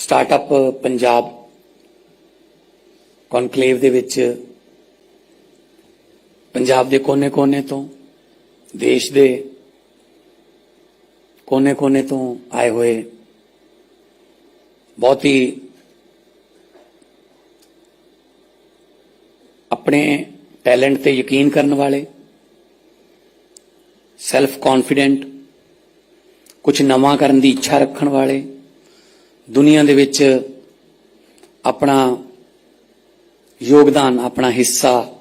Startup Punjab conclave ਦੇ ਵਿੱਚ ਪੰਜਾਬ ਦੇ ਕੋਨੇ-ਕੋਨੇ ਤੋਂ, ਦੇਸ਼ ਦੇ ਕੋਨੇ-ਕੋਨੇ ਤੋਂ ਆਏ ਹੋਏ ਬਹੁਤ ਹੀ ਆਪਣੇ ਟੈਲੈਂਟ ਤੇ ਯਕੀਨ ਕਰਨ ਵਾਲੇ ਸੈਲਫ ਕੌਨਫੀਡੈਂਟ ਕੁਝ ਨਵਾਂ ਕਰਨ ਦੀ ਇੱਛਾ ਰੱਖਣ ਵਾਲੇ ਦੁਨੀਆ ਦੇ ਵਿੱਚ ਆਪਣਾ ਯੋਗਦਾਨ, ਆਪਣਾ ਹਿੱਸਾ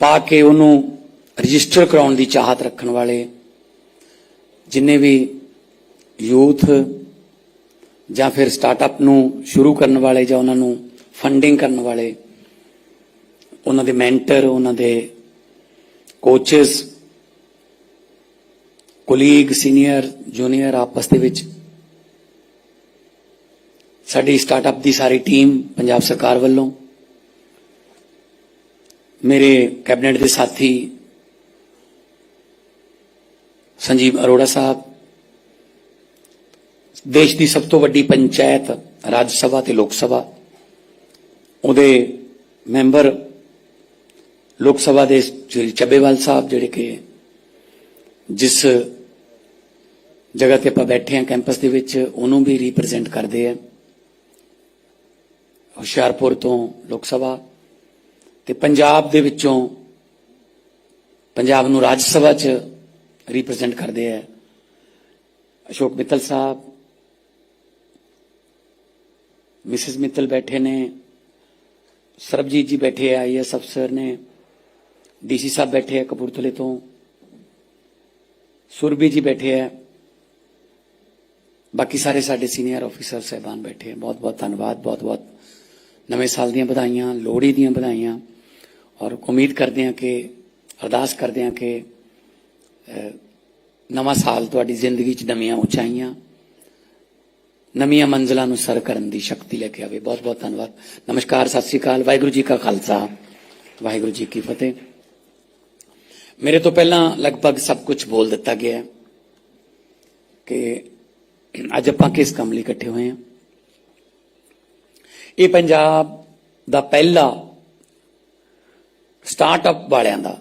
ਪਾ ਕੇ ਉਹਨੂੰ ਰਜਿਸਟਰ ਕਰਾਉਣ ਦੀ ਚਾਹਤ ਰੱਖਣ ਵਾਲੇ ਜਿੰਨੇ ਵੀ ਯੂਥ ਜਾਂ ਫਿਰ ਸਟਾਰਟਅਪ ਨੂੰ ਸ਼ੁਰੂ ਕਰਨ ਵਾਲੇ ਜਾਂ ਉਹਨਾਂ ਨੂੰ ਫੰਡਿੰਗ ਕਰਨ ਵਾਲੇ, ਉਹਨਾਂ ਦੇ ਮੈਂਟਰ, ਉਹਨਾਂ ਦੇ ਕੋਚਸ ਕੋਲੀਗ, ਸੀਨੀਅਰ, ਜੂਨੀਅਰ ਆਪਸ ਦੇ ਵਿੱਚ। ਸਾਡੀ ਸਟਾਰਟਅਪ ਦੀ ਸਾਰੀ ਟੀਮ ਪੰਜਾਬ ਸਰਕਾਰ ਵੱਲੋਂ, ਮੇਰੇ ਕੈਬਨਿਟ ਦੇ ਸਾਥੀ ਸੰਜੀਵ ਅਰੋੜਾ ਸਾਹਿਬ, ਦੇਸ਼ ਦੀ ਸਭ ਤੋਂ ਵੱਡੀ ਪੰਚਾਇਤ, ਰਾਜ ਸਭਾ ਤੇ ਲੋਕ ਸਭਾ, ਉਹਦੇ ਮੈਂਬਰ ਲੋਕ ਸਭਾ ਦੇ ਸ਼੍ਰੀ ਚੱਬੇਵਾਲ ਸਾਹਿਬ ਜਿਹੜੇ ਕਿ ਜਿਸ ਜਗ੍ਹਾ ਤੇ ਆਪਾਂ ਬੈਠੇ ਹਾਂ ਕੈਂਪਸ ਦੇ ਵਿੱਚ, ਉਹਨੂੰ ਵੀ ਰਿਪਰੈਜ਼ੈਂਟ ਕਰਦੇ ਆ। ਹੁਸ਼ਿਆਰਪੁਰ ਤੋਂ ਲੋਕ ਸਭਾ ਤੇ ਪੰਜਾਬ ਦੇ ਵਿੱਚੋਂ ਪੰਜਾਬ ਨੂੰ ਰਾਜ ਸਭਾ 'ਚ ਰਿਪਰੈਜ਼ੈਂਟ ਕਰਦੇ ਆ। ਅਸ਼ੋਕ ਮਿੱਤਲ ਸਾਹਿਬ, ਮਿਸਿਸ ਮਿੱਤਲ ਬੈਠੇ ਨੇ, ਸਰਬਜੀਤ ਜੀ ਬੈਠੇ ਆ ਆਈਐਸ ਅਫਸਰ ਨੇ ਡੀਸੀ ਸਾਹਿਬ ਬੈਠੇ ਆ ਕਪੂਰਥਲੇ ਤੋਂ, ਸੁਰਬੀ ਜੀ ਬੈਠੇ ਆ। ਬਾਕੀ ਸਾਰੇ ਸਾਡੇ ਸੀਨੀਅਰ ਆਫੀਸਰ ਸਹਿਬਾਨ ਬੈਠੇ ਆ। ਬਹੁਤ ਬਹੁਤ ਧੰਨਵਾਦ, ਬਹੁਤ ਬਹੁਤ ਨਵੇਂ ਸਾਲ ਦੀਆਂ ਵਧਾਈਆਂ, ਲੋਹੜੀ ਦੀਆਂ ਵਧਾਈਆਂ। ਔਰ ਉਮੀਦ ਕਰਦੇ ਹਾਂ ਕਿ, ਅਰਦਾਸ ਕਰਦੇ ਹਾਂ ਕਿ ਨਵਾਂ ਸਾਲ ਤੁਹਾਡੀ ਜ਼ਿੰਦਗੀ 'ਚ ਨਵੀਆਂ ਉਚਾਈਆਂ, ਨਵੀਆਂ ਮੰਜ਼ਲਾਂ ਨੂੰ ਸਰ ਕਰਨ ਦੀ ਸ਼ਕਤੀ ਲੈ ਕੇ ਆਵੇ। ਬਹੁਤ ਬਹੁਤ ਧੰਨਵਾਦ। ਨਮਸਕਾਰ, ਸਤਿ ਸ੍ਰੀ ਅਕਾਲ। ਵਾਹਿਗੁਰੂ ਜੀ ਕਾ ਖਾਲਸਾ। ਵਾਹਿਗੁਰੂ ਜੀ ਕੀ ਫਤਿਹ। ਮੇਰੇ ਤੋਂ ਪਹਿਲਾਂ ਲਗਭਗ ਸਭ ਕੁਝ ਬੋਲ ਦਿੱਤਾ ਗਿਆ ਹੈ ਕਿ ਅੱਜ ਆਪਾਂ ਕਿਸ ਕੰਮ ਲਈ ਇਕੱਠੇ ਹੋਏ ਹਾਂ? ਇਹ ਪੰਜਾਬ ਦਾ ਪਹਿਲਾ ਸਟਾਰਟਅਪ ਵਾਲਿਆਂ ਦਾ।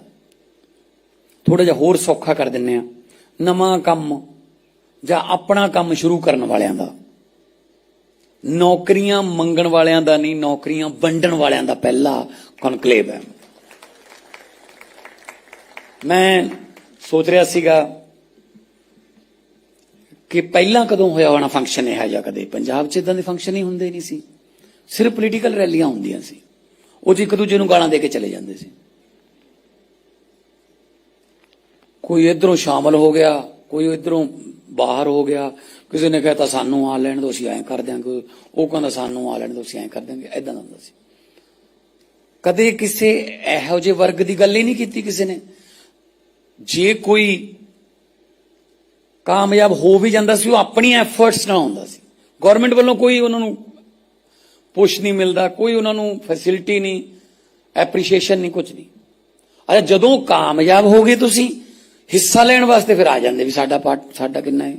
ਥੋੜਾ ਜਿਹਾ ਹੋਰ ਸੌਖਾ ਕਰ ਦਿੰਨੇ ਆ ਨਵਾਂ ਕੰਮ ਜਾਂ ਆਪਣਾ ਕੰਮ ਸ਼ੁਰੂ ਕਰਨ ਵਾਲਿਆਂ ਦਾ। ਨੌਕਰੀਆਂ ਮੰਗਣ ਵਾਲਿਆਂ ਦਾ ਨਹੀਂ, ਨੌਕਰੀਆਂ ਵੰਡਣ ਵਾਲਿਆਂ ਦਾ ਪਹਿਲਾ ਕਨਕਲੇਵ ਹੈ। ਮੈਂ ਸੋਚ ਰਿਹਾ ਸੀਗਾ ਕਿ ਪਹਿਲਾਂ ਕਦੋਂ ਹੋਇਆ ਹੋਣਾ ਫੰਕਸ਼ਨ ਇਹ ਜਿਹਾ ਕਦੇ? ਪੰਜਾਬ 'ਚ ਇਦਾਂ ਦੇ ਫੰਕਸ਼ਨ ਹੀ ਹੁੰਦੇ ਨਹੀਂ ਸੀ। ਸਿਰਫ ਪੋਲੀਟੀਕਲ ਰੈਲੀਆਂ ਹੁੰਦੀਆਂ ਸੀ। ਉਹ 'ਚ ਇੱਕ ਦੂਜੇ ਨੂੰ ਗਾਲਾਂ ਦੇ ਕੇ ਚਲੇ ਜਾਂਦੇ ਸੀ। ਕੋਈ ਇਧਰੋਂ ਸ਼ਾਮਲ ਹੋ ਗਿਆ, ਕੋਈ ਇਧਰੋਂ ਬਾਹਰ ਹੋ ਗਿਆ, ਕਿਸੇ ਨੇ ਕਹਿਤਾ ਸਾਨੂੰ ਆ ਲੈਣ ਦੋ, ਅਸੀਂ ਐਂ ਕਰ ਦਿਆਂਗੇ। ਉਹ ਕਹਿੰਦਾ ਸਾਨੂੰ ਆ ਲੈਣ ਦੋ, ਅਸੀਂ ਐਂ ਕਰ ਦਿਆਂਗੇ। ਐਦਾਂ ਦਾ ਹੁੰਦਾ ਸੀ। ਕਦੇ ਕਿਸੇ ਇਹੋ ਜਿਹੇ ਵਰਗ ਦੀ ਗੱਲ ਹੀ ਨਹੀਂ ਕੀਤੀ ਕਿਸੇ ਨੇ। ਜੇ ਕੋਈ ਕਾਮਯਾਬ ਹੋ ਵੀ ਜਾਂਦਾ ਸੀ, ਉਹ ਆਪਣੀ ਐਫਰਟਸ ਨਾਲ ਹੁੰਦਾ ਸੀ। ਗਵਰਨਮੈਂਟ ਵੱਲੋਂ ਕੋਈ ਉਹਨਾਂ ਨੂੰ ਪੁਸ਼ ਨਹੀਂ ਮਿਲਦਾ, ਕੋਈ ਉਹਨਾਂ ਨੂੰ ਫੈਸਿਲਿਟੀ ਨਹੀਂ ਐਪਰੀਸ਼ੀਏਸ਼ਨ ਨਹੀਂ ਕੁਝ ਨਹੀਂ। ਅਰੇ ਜਦੋਂ ਕਾਮਯਾਬ ਹੋ ਗਏ ਤੁਸੀਂ, ਹਿੱਸਾ ਲੈਣ ਵਾਸਤੇ ਫਿਰ ਆ ਜਾਂਦੇ ਵੀ ਸਾਡਾ ਪਾਰਟ ਸਾਡਾ ਕਿੰਨਾ ਹੈ।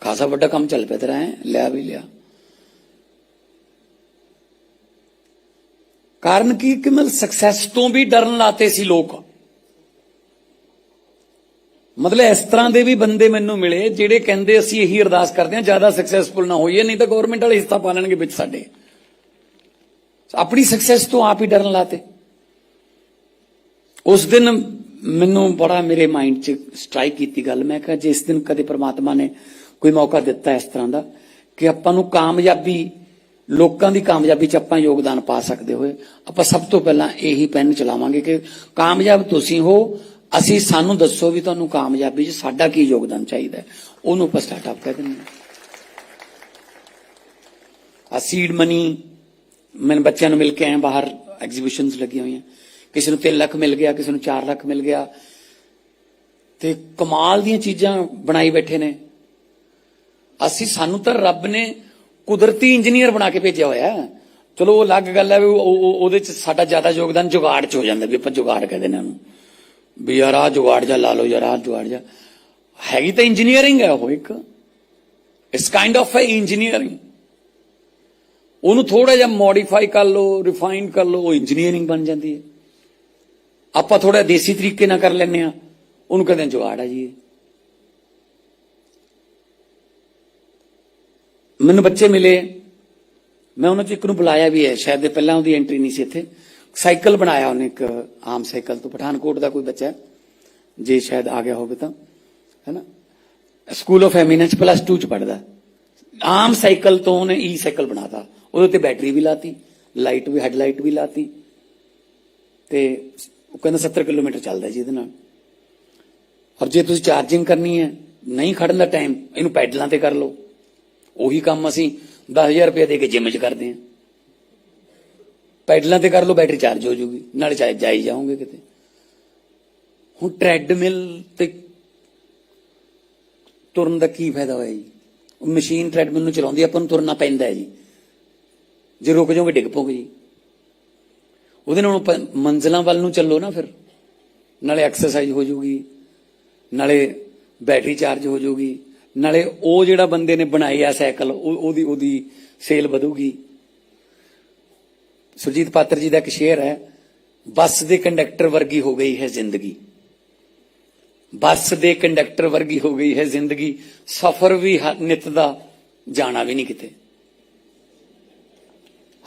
ਖਾਸਾ ਵੱਡਾ ਕੰਮ ਚੱਲ ਪਿਆ ਤੇਰਾ, ਹੈ, ਲਿਆ ਵੀ ਲਿਆ। ਕਾਰਨ ਕੀ? ਕਿ ਮਤਲਬ ਸਕਸੈਸ ਤੋਂ ਵੀ ਡਰਨ ਲਾਤੇ ਸੀ ਲੋਕ। ਮਤਲਬ ਇਸ ਤਰ੍ਹਾਂ ਦੇ ਵੀ ਬੰਦੇ ਮੈਨੂੰ ਮਿਲੇ ਜਿਹੜੇ ਕਹਿੰਦੇ ਅਸੀਂ ਇਹੀ ਅਰਦਾਸ ਕਰਦੇ ਹਾਂ, ਜ਼ਿਆਦਾ ਸਕਸੈਸਫੁਲ ਨਾ ਹੋਈਏ, ਨਹੀਂ ਤਾਂ ਗਵਰਨਮੈਂਟ ਵਾਲੇ ਹਿੱਸਾ ਪਾ ਲੈਣਗੇ ਵਿੱਚ ਸਾਡੇ। ਆਪਣੀ ਸਕਸੈਸ ਤੋਂ ਆਪ ਹੀ ਡਰਨ ਲਾਤੇ। ਉਸ ਦਿਨ ਮੈਨੂੰ ਬੜਾ ਮੇਰੇ ਮਾਈਂਡ 'ਚ ਸਟ੍ਰਾਈਕ ਕੀਤੀ ਗੱਲ। ਮੈਂ ਕਿਹਾ ਜੇ ਇਸ ਦਿਨ ਕਦੇ ਪ੍ਰਮਾਤਮਾ ਨੇ ਕੋਈ ਮੌਕਾ ਦਿੱਤਾ ਇਸ ਤਰ੍ਹਾਂ ਦਾ ਕਿ ਆਪਾਂ ਨੂੰ ਕਾਮਯਾਬੀ, ਲੋਕਾਂ ਦੀ ਕਾਮਯਾਬੀ 'ਚ ਆਪਾਂ ਯੋਗਦਾਨ ਪਾ ਸਕਦੇ ਹੋਏ। ਆਪਾਂ ਸਭ ਤੋਂ ਪਹਿਲਾਂ ਇਹੀ ਪੈਨ ਚਲਾਵਾਂਗੇ ਕਿ ਕਾਮਯਾਬ ਤੁਸੀਂ ਹੋ ਅਸੀਂ ਸਾਨੂੰ ਦੱਸੋ ਵੀ ਤੁਹਾਨੂੰ ਕਾਮਯਾਬੀ 'ਚ ਸਾਡਾ ਕੀ ਯੋਗਦਾਨ ਚਾਹੀਦਾ ਉਹਨੂੰ ਆਪਾਂ ਸਟਾਰਟਅਪ ਕਹਿ ਦਿੰਦੇ ਹਾਂ। ਆ ਸੀਡ ਮਨੀ ਮੈਂ ਬੱਚਿਆਂ ਨੂੰ ਮਿਲ ਕੇ ਆਏ ਬਾਹਰ ਐਗਜ਼ੀਬਿਸ਼ਨਸ ਲੱਗੀਆਂ ਹੋਈਆਂ। ਕਿਸੇ ਨੂੰ 3 ਲੱਖ ਮਿਲ ਗਿਆ, ਕਿਸੇ ਨੂੰ 4 ਲੱਖ ਮਿਲ ਗਿਆ। ਤੇ ਕਮਾਲ ਦੀਆਂ ਚੀਜ਼ਾਂ ਬਣਾਈ ਬੈਠੇ ਨੇ। ਅਸੀਂ ਸਾਨੂੰ ਤਾਂ ਰੱਬ ਨੇ ਕੁਦਰਤੀ ਇੰਜੀਨੀਅਰ ਬਣਾ ਕੇ ਭੇਜਿਆ ਹੋਇਆ। ਚਲੋ, ਉਹ ਅਲੱਗ ਗੱਲ ਹੈ ਵੀ ਉਹਦੇ ਚ ਸਾਡਾ ਜ਼ਿਆਦਾ ਯੋਗਦਾਨ ਜੁਗਾੜ ਚ ਹੋ ਜਾਂਦਾ ਵੀ ਆਪਾਂ ਜੁਗਾੜ ਕਹਿੰਦੇ ਨੇ ਉਹਨੂੰ। ਵੀ ਯਾਰ ਆ ਜੁਗਾੜ ਜਾ ਲਾ ਲਓ, ਯਾਰ ਆ ਜੁਗਾੜ ਜਾ ਹੈਗੀ ਤਾਂ ਇੰਜੀਨੀਅਰਿੰਗ ਹੈ ਉਹ ਇੱਕ। ਇਟਸ ਕਾਈਂਡ ਆਫ ਇੰਜੀਨੀਅਰਿੰਗ ਉਹਨੂੰ ਥੋੜਾ ਜਿਹਾ ਮੋਡੀਫਾਈ ਕਰ ਲਓ ਰਿਫਾਈਨ ਕਰ ਲਓ, ਉਹ ਇੰਜੀਨੀਅਰਿੰਗ ਬਣ ਜਾਂਦੀ ਹੈ। ਆਪਾਂ ਥੋੜਾ ਦੇਸੀ ਤਰੀਕੇ ਨਾਲ ਕਰ ਲੈਂਦੇ ਆ ਉਹਨੂੰ ਕਹਿੰਦੇ ਜੁਗਾੜ ਆ ਜੀ। ਮੈਨੂੰ ਬੱਚੇ ਮਿਲੇ। ਮੈਂ ਉਹਨਾਂ ਚ ਇੱਕ ਨੂੰ ਬੁਲਾਇਆ ਵੀ ਹੈ। ਸ਼ਾਇਦ ਇਹ ਪਹਿਲਾਂ ਉਹਦੀ ਐਂਟਰੀ ਨਹੀਂ ਸੀ ਇੱਥੇ। ਸਾਈਕਲ ਬਣਾਇਆ ਉਹਨੇ ਇੱਕ ਆਮ ਸਾਈਕਲ ਤੋਂ ਪਠਾਨਕੋਟ ਦਾ ਕੋਈ ਬੱਚਾ ਹੈ, ਜੇ ਸ਼ਾਇਦ ਆ ਗਿਆ ਹੋਵੇ ਤਾਂ ਹੈਨਾ? ਸਕੂਲ ਆਫ ਐਮੀਨੈਂਸ ਪਲੱਸ 2 ਚ ਪੜਦਾ ਆਮ ਸਾਈਕਲ ਤੋਂ ਉਹਨੇ ਈ ਸਾਈਕਲ ਬਣਾਤਾ। ਉਹਦੇ ਤੇ ਬੈਟਰੀ ਵੀ ਲਾਤੀ ਲਾਈਟ ਵੀ ਹੈਡਲਾਈਟ ਵੀ ਲਾਤੀ। ਤੇ ਉਹ ਕਹਿੰਦਾ 70 ਕਿਲੋਮੀਟਰ ਚੱਲਦਾ ਜੀ ਇਹਦੇ ਨਾਲ। ਔਰ ਜੇ ਤੁਸੀਂ ਚਾਰਜਿੰਗ ਕਰਨੀ ਹੈ ਨਹੀਂ ਖੜਨ ਦਾ ਟਾਈਮ ਇਹਨੂੰ ਪੈਡਲਾਂ ਤੇ ਕਰ ਲਓ। ਉਹੀ ਕੰਮ ਅਸੀਂ 10000 ਰੁਪਏ ਦੇ ਕੇ ਜਿਮ 'ਚ ਕਰਦੇ ਹਾਂ। ਪੈਡਲਾਂ ਤੇ ਕਰ ਲਓ, ਬੈਟਰੀ ਚਾਰਜ ਹੋ ਜੂਗੀ। ਨਾਲੇ ਚਾਹੇ ਜਾਈ ਜਾਓਗੇ ਕਿਤੇ। ਹੁਣ ਟ੍ਰੈਡਮਿਲ ਤੇ ਤੁਰਨ ਦਾ ਕੀ ਫਾਇਦਾ ਹੋਇਆ ਜੀ? ਮਸ਼ੀਨ ਟ੍ਰੈਡਮਿਲ ਨੂੰ ਚਲਾਉਂਦੀ, ਆਪਾਂ ਨੂੰ ਤੁਰਨਾ ਪੈਂਦਾ ਹੈ ਜੀ। ਜੇ ਰੁਕ ਜਾਓਗੇ, ਡਿੱਗ ਪੋਗੇ ਜੀ। ਉਹਦੇ ਨਾਲ ਆਪਾਂ ਮੰਜ਼ਲਾਂ ਵੱਲ ਨੂੰ ਚੱਲੋ ਨਾ ਫਿਰ। ਨਾਲੇ ਐਕਸਰਸਾਈਜ਼ ਹੋ ਜੂਗੀ। ਨਾਲੇ ਬੈਟਰੀ ਚਾਰਜ ਹੋ ਜੂਗੀ। ਨਾਲੇ ਉਹ ਜਿਹੜਾ ਬੰਦੇ ਨੇ ਬਣਾਇਆ ਸਾਈਕਲ, ਉਹ- ਉਹਦੀ ਉਹਦੀ ਸੇਲ ਵਧੂਗੀ। ਸੁਰਜੀਤ ਪਾਤਰ ਜੀ ਦਾ ਇੱਕ ਸ਼ੇਰ ਹੈ, ਬੱਸ ਦੇ ਕੰਡਕਟਰ ਵਰਗੀ ਹੋ ਗਈ ਹੈ ਜ਼ਿੰਦਗੀ। ਬੱਸ ਦੇ ਕੰਡਕਟਰ ਵਰਗੀ ਹੋ ਗਈ ਹੈ ਜ਼ਿੰਦਗੀ, ਸਫ਼ਰ ਵੀ ਨਿਤ ਦਾ, ਜਾਣਾ ਵੀ ਨਹੀਂ ਕਿਤੇ।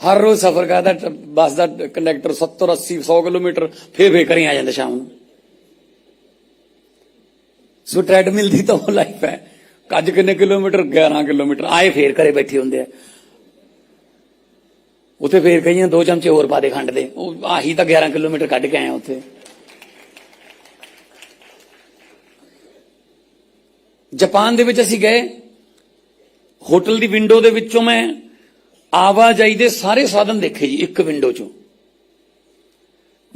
ਹਰ ਰੋਜ਼ ਸਫ਼ਰ ਕਰਦਾ ਬੱਸ ਦਾ ਕੰਡਕਟਰ 70 80 100 ਕਿਲੋਮੀਟਰ ਫੇਰ ਫੇਰ ਕਰੀ ਆ ਜਾਂਦਾ ਸ਼ਾਮ ਨੂੰ। ਸੋ ਟ੍ਰੈਡਮਿਲ ਦੀ ਤਾਂ ਉਹ ਲਾਈਫ ਹੈ। ਅੱਜ ਕਿੰਨੇ ਕਿਲੋਮੀਟਰ? 11 ਕਿਲੋਮੀਟਰ। ਆਏ ਫੇਰ ਘਰੇ ਬੈਠੇ ਹੁੰਦੇ ਆ। ਉੱਥੇ ਫੇਰ ਕਹੀਆਂ ਦੋ ਚਮਚੇ ਹੋਰ ਪਾ ਦੇ ਖੰਡ ਦੇ। ਉਹ ਆਹੀ ਤਾਂ 11 ਕਿਲੋਮੀਟਰ ਕੱਢ ਕੇ ਆਏ ਉੱਥੇ। ਜਾਪਾਨ ਦੇ ਵਿੱਚ ਅਸੀਂ ਗਏ। ਹੋਟਲ ਦੀ ਵਿੰਡੋ ਦੇ ਵਿੱਚੋਂ ਮੈਂ ਆਵਾਜਾਈ ਦੇ ਸਾਰੇ ਸਾਧਨ ਦੇਖੇ ਜੀ, ਇੱਕ ਵਿੰਡੋ ਚੋਂ।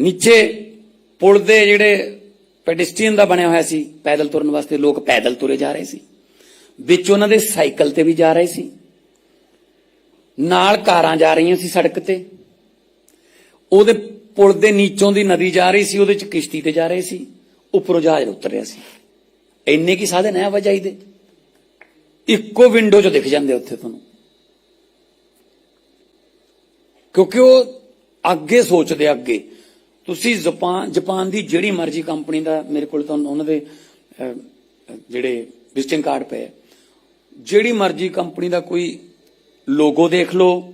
ਨੀਚੇ ਪੁਲ ਦੇ ਜਿਹੜੇ ਪੈਡਿਸਟਰੀਅਨ ਦਾ ਬਣਿਆ ਹੋਇਆ ਸੀ, ਪੈਦਲ ਤੁਰਨ ਵਾਸਤੇ ਲੋਕ ਪੈਦਲ ਤੁਰੇ ਜਾ ਰਹੇ ਸੀ। ਵਿੱਚ ਉਹਨਾਂ ਦੇ ਸਾਈਕਲ ਤੇ ਵੀ ਜਾ ਰਹੇ ਸੀ। ਨਾਲ ਕਾਰਾਂ ਜਾ ਰਹੀਆਂ ਸੀ ਸੜਕ ਤੇ। ਉਹਦੇ ਪੁਲ ਦੇ ਨੀਚੋਂ ਦੀ ਨਦੀ ਜਾ ਰਹੀ ਸੀ, ਉਹਦੇ ਚ ਕਿਸ਼ਤੀ ਤੇ ਜਾ ਰਹੇ ਸੀ। ਉੱਪਰੋਂ ਜਹਾਜ਼ ਉਤਰ ਰਿਹਾ ਸੀ। ਇੰਨੇ ਕੀ ਸਾਧਨ ਹੈ ਆਵਾਜਾਈ ਦੇ? ਇੱਕੋ ਵਿੰਡੋ 'ਚ ਦਿਖ ਜਾਂਦੇ ਉੱਥੇ ਤੁਹਾਨੂੰ। ਕਿਉਂਕਿ ਉਹ ਅੱਗੇ ਸੋਚਦੇ ਅੱਗੇ। ਤੁਸੀਂ ਜਾਪਾਨ ਜਾਪਾਨ ਦੀ ਜਿਹੜੀ ਮਰਜ਼ੀ ਕੰਪਨੀ ਦਾ ਮੇਰੇ ਕੋਲ ਤਾਂ ਉਹਨਾਂ ਦੇ ਜਿਹੜੇ ਵਿਜ਼ਿਟਿੰਗ ਕਾਰਡ ਪਏ ਜਿਹੜੀ ਮਰਜ਼ੀ ਕੰਪਨੀ ਦਾ ਕੋਈ ਲੋਗੋ ਦੇਖ ਲਓ,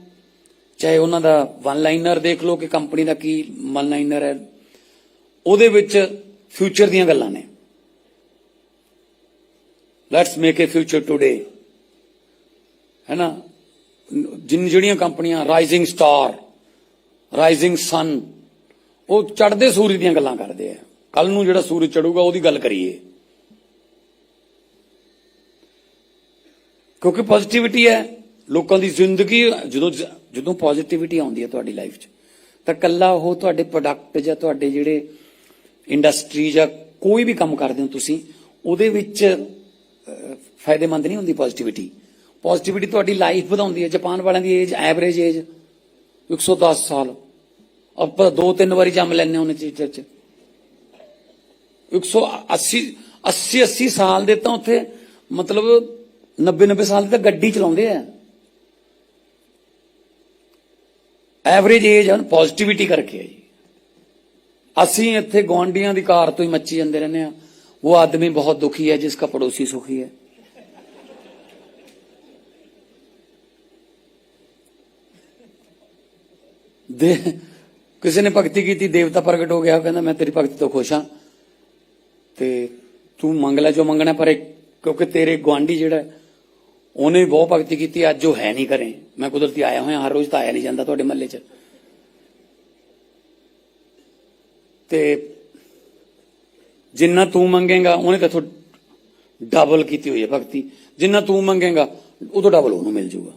ਚਾਹੇ ਉਹਨਾਂ ਦਾ ਵਨ ਲਾਈਨਰ ਦੇਖ ਲਓ ਕਿ ਕੰਪਨੀ ਦਾ ਕੀ ਵਨ ਲਾਈਨਰ ਹੈ, ਉਹਦੇ ਵਿੱਚ ਫਿਊਚਰ ਦੀਆਂ ਗੱਲਾਂ ਨੇ। Let's make a future today ਹੈ ਨਾ? ਜਿਨ ਜਿਹੜੀਆਂ ਕੰਪਨੀਆਂ ਰਾਈਜ਼ਿੰਗ ਸਟਾਰ ਰਾਈਜ਼ਿੰਗ ਸਨ ਉਹ ਚੜ੍ਹਦੇ ਸੂਰਜ ਦੀਆਂ ਗੱਲਾਂ ਕਰਦੇ ਆ। ਕੱਲ ਨੂੰ ਜਿਹੜਾ ਸੂਰਜ ਚੜੂਗਾ ਉਹਦੀ ਗੱਲ ਕਰੀਏ। ਕਿਉਂਕਿ ਪੋਜ਼ਿਟਿਵਿਟੀ ਹੈ ਲੋਕਾਂ ਦੀ ਜ਼ਿੰਦਗੀ ਜਦੋਂ ਜਦੋਂ ਪੋਜ਼ਿਟਿਵਿਟੀ ਆਉਂਦੀ ਹੈ ਤੁਹਾਡੀ ਲਾਈਫ 'ਚ, ਤਾਂ ਕੱਲਾ ਉਹ ਤੁਹਾਡੇ ਪ੍ਰੋਡਕਟ ਜਾਂ ਤੁਹਾਡੇ ਜਿਹੜੇ ਇੰਡਸਟਰੀ ਜਾਂ ਕੋਈ ਵੀ ਕੰਮ ਕਰਦੇ ਹੋ ਤੁਸੀਂ, ਉਹਦੇ ਵਿੱਚ ਫਾਇਦੇਮੰਦ ਨਹੀਂ ਹੁੰਦੀ ਪੋਜ਼ਿਟਿਵਿਟੀ ਪੋਜ਼ਿਟਿਵਿਟੀ ਤੁਹਾਡੀ ਲਾਈਫ ਵਧਾਉਂਦੀ ਹੈ। ਜਾਪਾਨ ਵਾਲਿਆਂ ਦੀ ਏਜ ਐਵਰੇਜ ਏਜ 110 ਸਾਲ। ਆਪਾਂ ਦੋ ਤਿੰਨ ਵਾਰੀ ਜੰਮ ਲੈਣੇ ਉਹਨੇ ਚੀਜ਼ਾਂ 'ਚ। 180 80 80 ਸਾਲ ਦੇ ਤਾਂ ਉੱਥੇ ਮਤਲਬ 90 90 ਸਾਲ ਦੇ ਤਾਂ ਗੱਡੀ ਚਲਾਉਂਦੇ ਆ। ਐਵਰੇਜ ਏਜ ਹਨ ਪੋਜ਼ਿਟਿਵਿਟੀ ਕਰਕੇ ਹੈ ਜੀ। ਅਸੀਂ ਇੱਥੇ ਗਵਾਂਡੀਆਂ ਦੀ ਕਾਰ ਤੋਂ ਹੀ ਮੱਚੀ ਜਾਂਦੇ ਰਹਿੰਦੇ ਆ ਉਹ ਆਦਮੀ ਬਹੁਤ ਦੁਖੀ ਹੈ ਜਿਸਕਾ ਪੜੋਸੀ ਸੁਖੀ ਹੈ। ਦੇ ਕਿਸੇ ਨੇ ਭਗਤੀ ਕੀਤੀ, ਦੇਵਤਾ ਪ੍ਰਗਟ ਹੋ ਗਿਆ ਕਹਿੰਦਾ, ਮੈਂ ਤੇਰੀ ਭਗਤੀ ਤੋਂ ਖੁਸ਼ ਹਾਂ। ਤੇ ਤੂੰ ਮੰਗ ਲੈ, ਜੋ ਮੰਗਣਾ ਪਰ ਕਿਉਂਕਿ ਤੇਰੇ ਗਵਾਂਢੀ ਜਿਹੜਾ ਉਹਨੇ ਵੀ ਬਹੁਤ ਭਗਤੀ ਕੀਤੀ, ਅੱਜ ਉਹ ਹੈ ਨਹੀਂ ਕਰੇ ਮੈਂ ਕੁਦਰਤੀ ਆਇਆ ਹੋਇਆ, ਹਰ ਰੋਜ਼ ਤਾਂ ਆਇਆ ਨਹੀਂ ਜਾਂਦਾ ਤੁਹਾਡੇ ਮਹੱਲੇ 'ਚ। ਤੇ ਜਿੰਨਾ ਤੂੰ ਮੰਗੇਗਾ, ਉਹਨੇ ਤਾਂ ਡਬਲ ਕੀਤੀ ਹੋਈ ਹੈ ਭਗਤੀ। ਜਿੰਨਾ ਤੂੰ ਮੰਗੇਗਾ, ਉਹ ਤੋਂ ਡਬਲ ਉਹਨੂੰ ਮਿਲ ਜਾਊਗਾ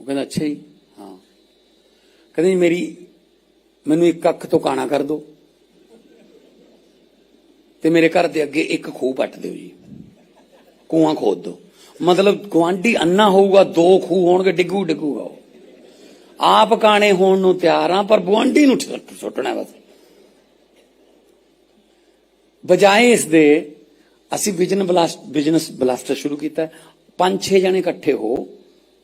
ਉਹ ਕਹਿੰਦਾ, ਅੱਛਾ ਜੀ, ਹਾਂ। ਕਹਿੰਦੇ ਜੀ, ਮੇਰੀ ਮੈਨੂੰ ਇੱਕ ਅੱਖ ਤੋਂ ਕਾਣਾ ਕਰ ਦਿਓ। ਤੇ ਮੇਰੇ ਘਰ ਦੇ ਅੱਗੇ ਇੱਕ ਖੂਹ ਪੱਟ ਦਿਓ ਜੀ। ਕੂਆਂ ਖੋਦ। ਦਿਓ ਮਤਲਬ ਗਵਾਂਢੀ ਅੰਨਾ ਹੋਊਗਾ, ਦੋ ਖੂਹ ਹੋਣਗੇ, ਡਿੱਗੂ ਡਿੱਗੂਗਾ ਉਹ। ਆਪ ਕਾਣੇ ਹੋਣ ਨੂੰ ਤਿਆਰ ਆ, ਪਰ ਗਵਾਂਢੀ ਨੂੰ ਸੁੱਟਣਾ ਬਸ। ਬਜਾਏ ਇਸ ਦੇ ਅਸੀਂ ਵਿਜਨ ਬਲਾਸਟ ਬਿਜ਼ਨਸ ਬਲਾਸਟਰ ਸ਼ੁਰੂ ਕੀਤਾ। ਪੰਜ ਛੇ ਜਣੇ ਇਕੱਠੇ ਹੋ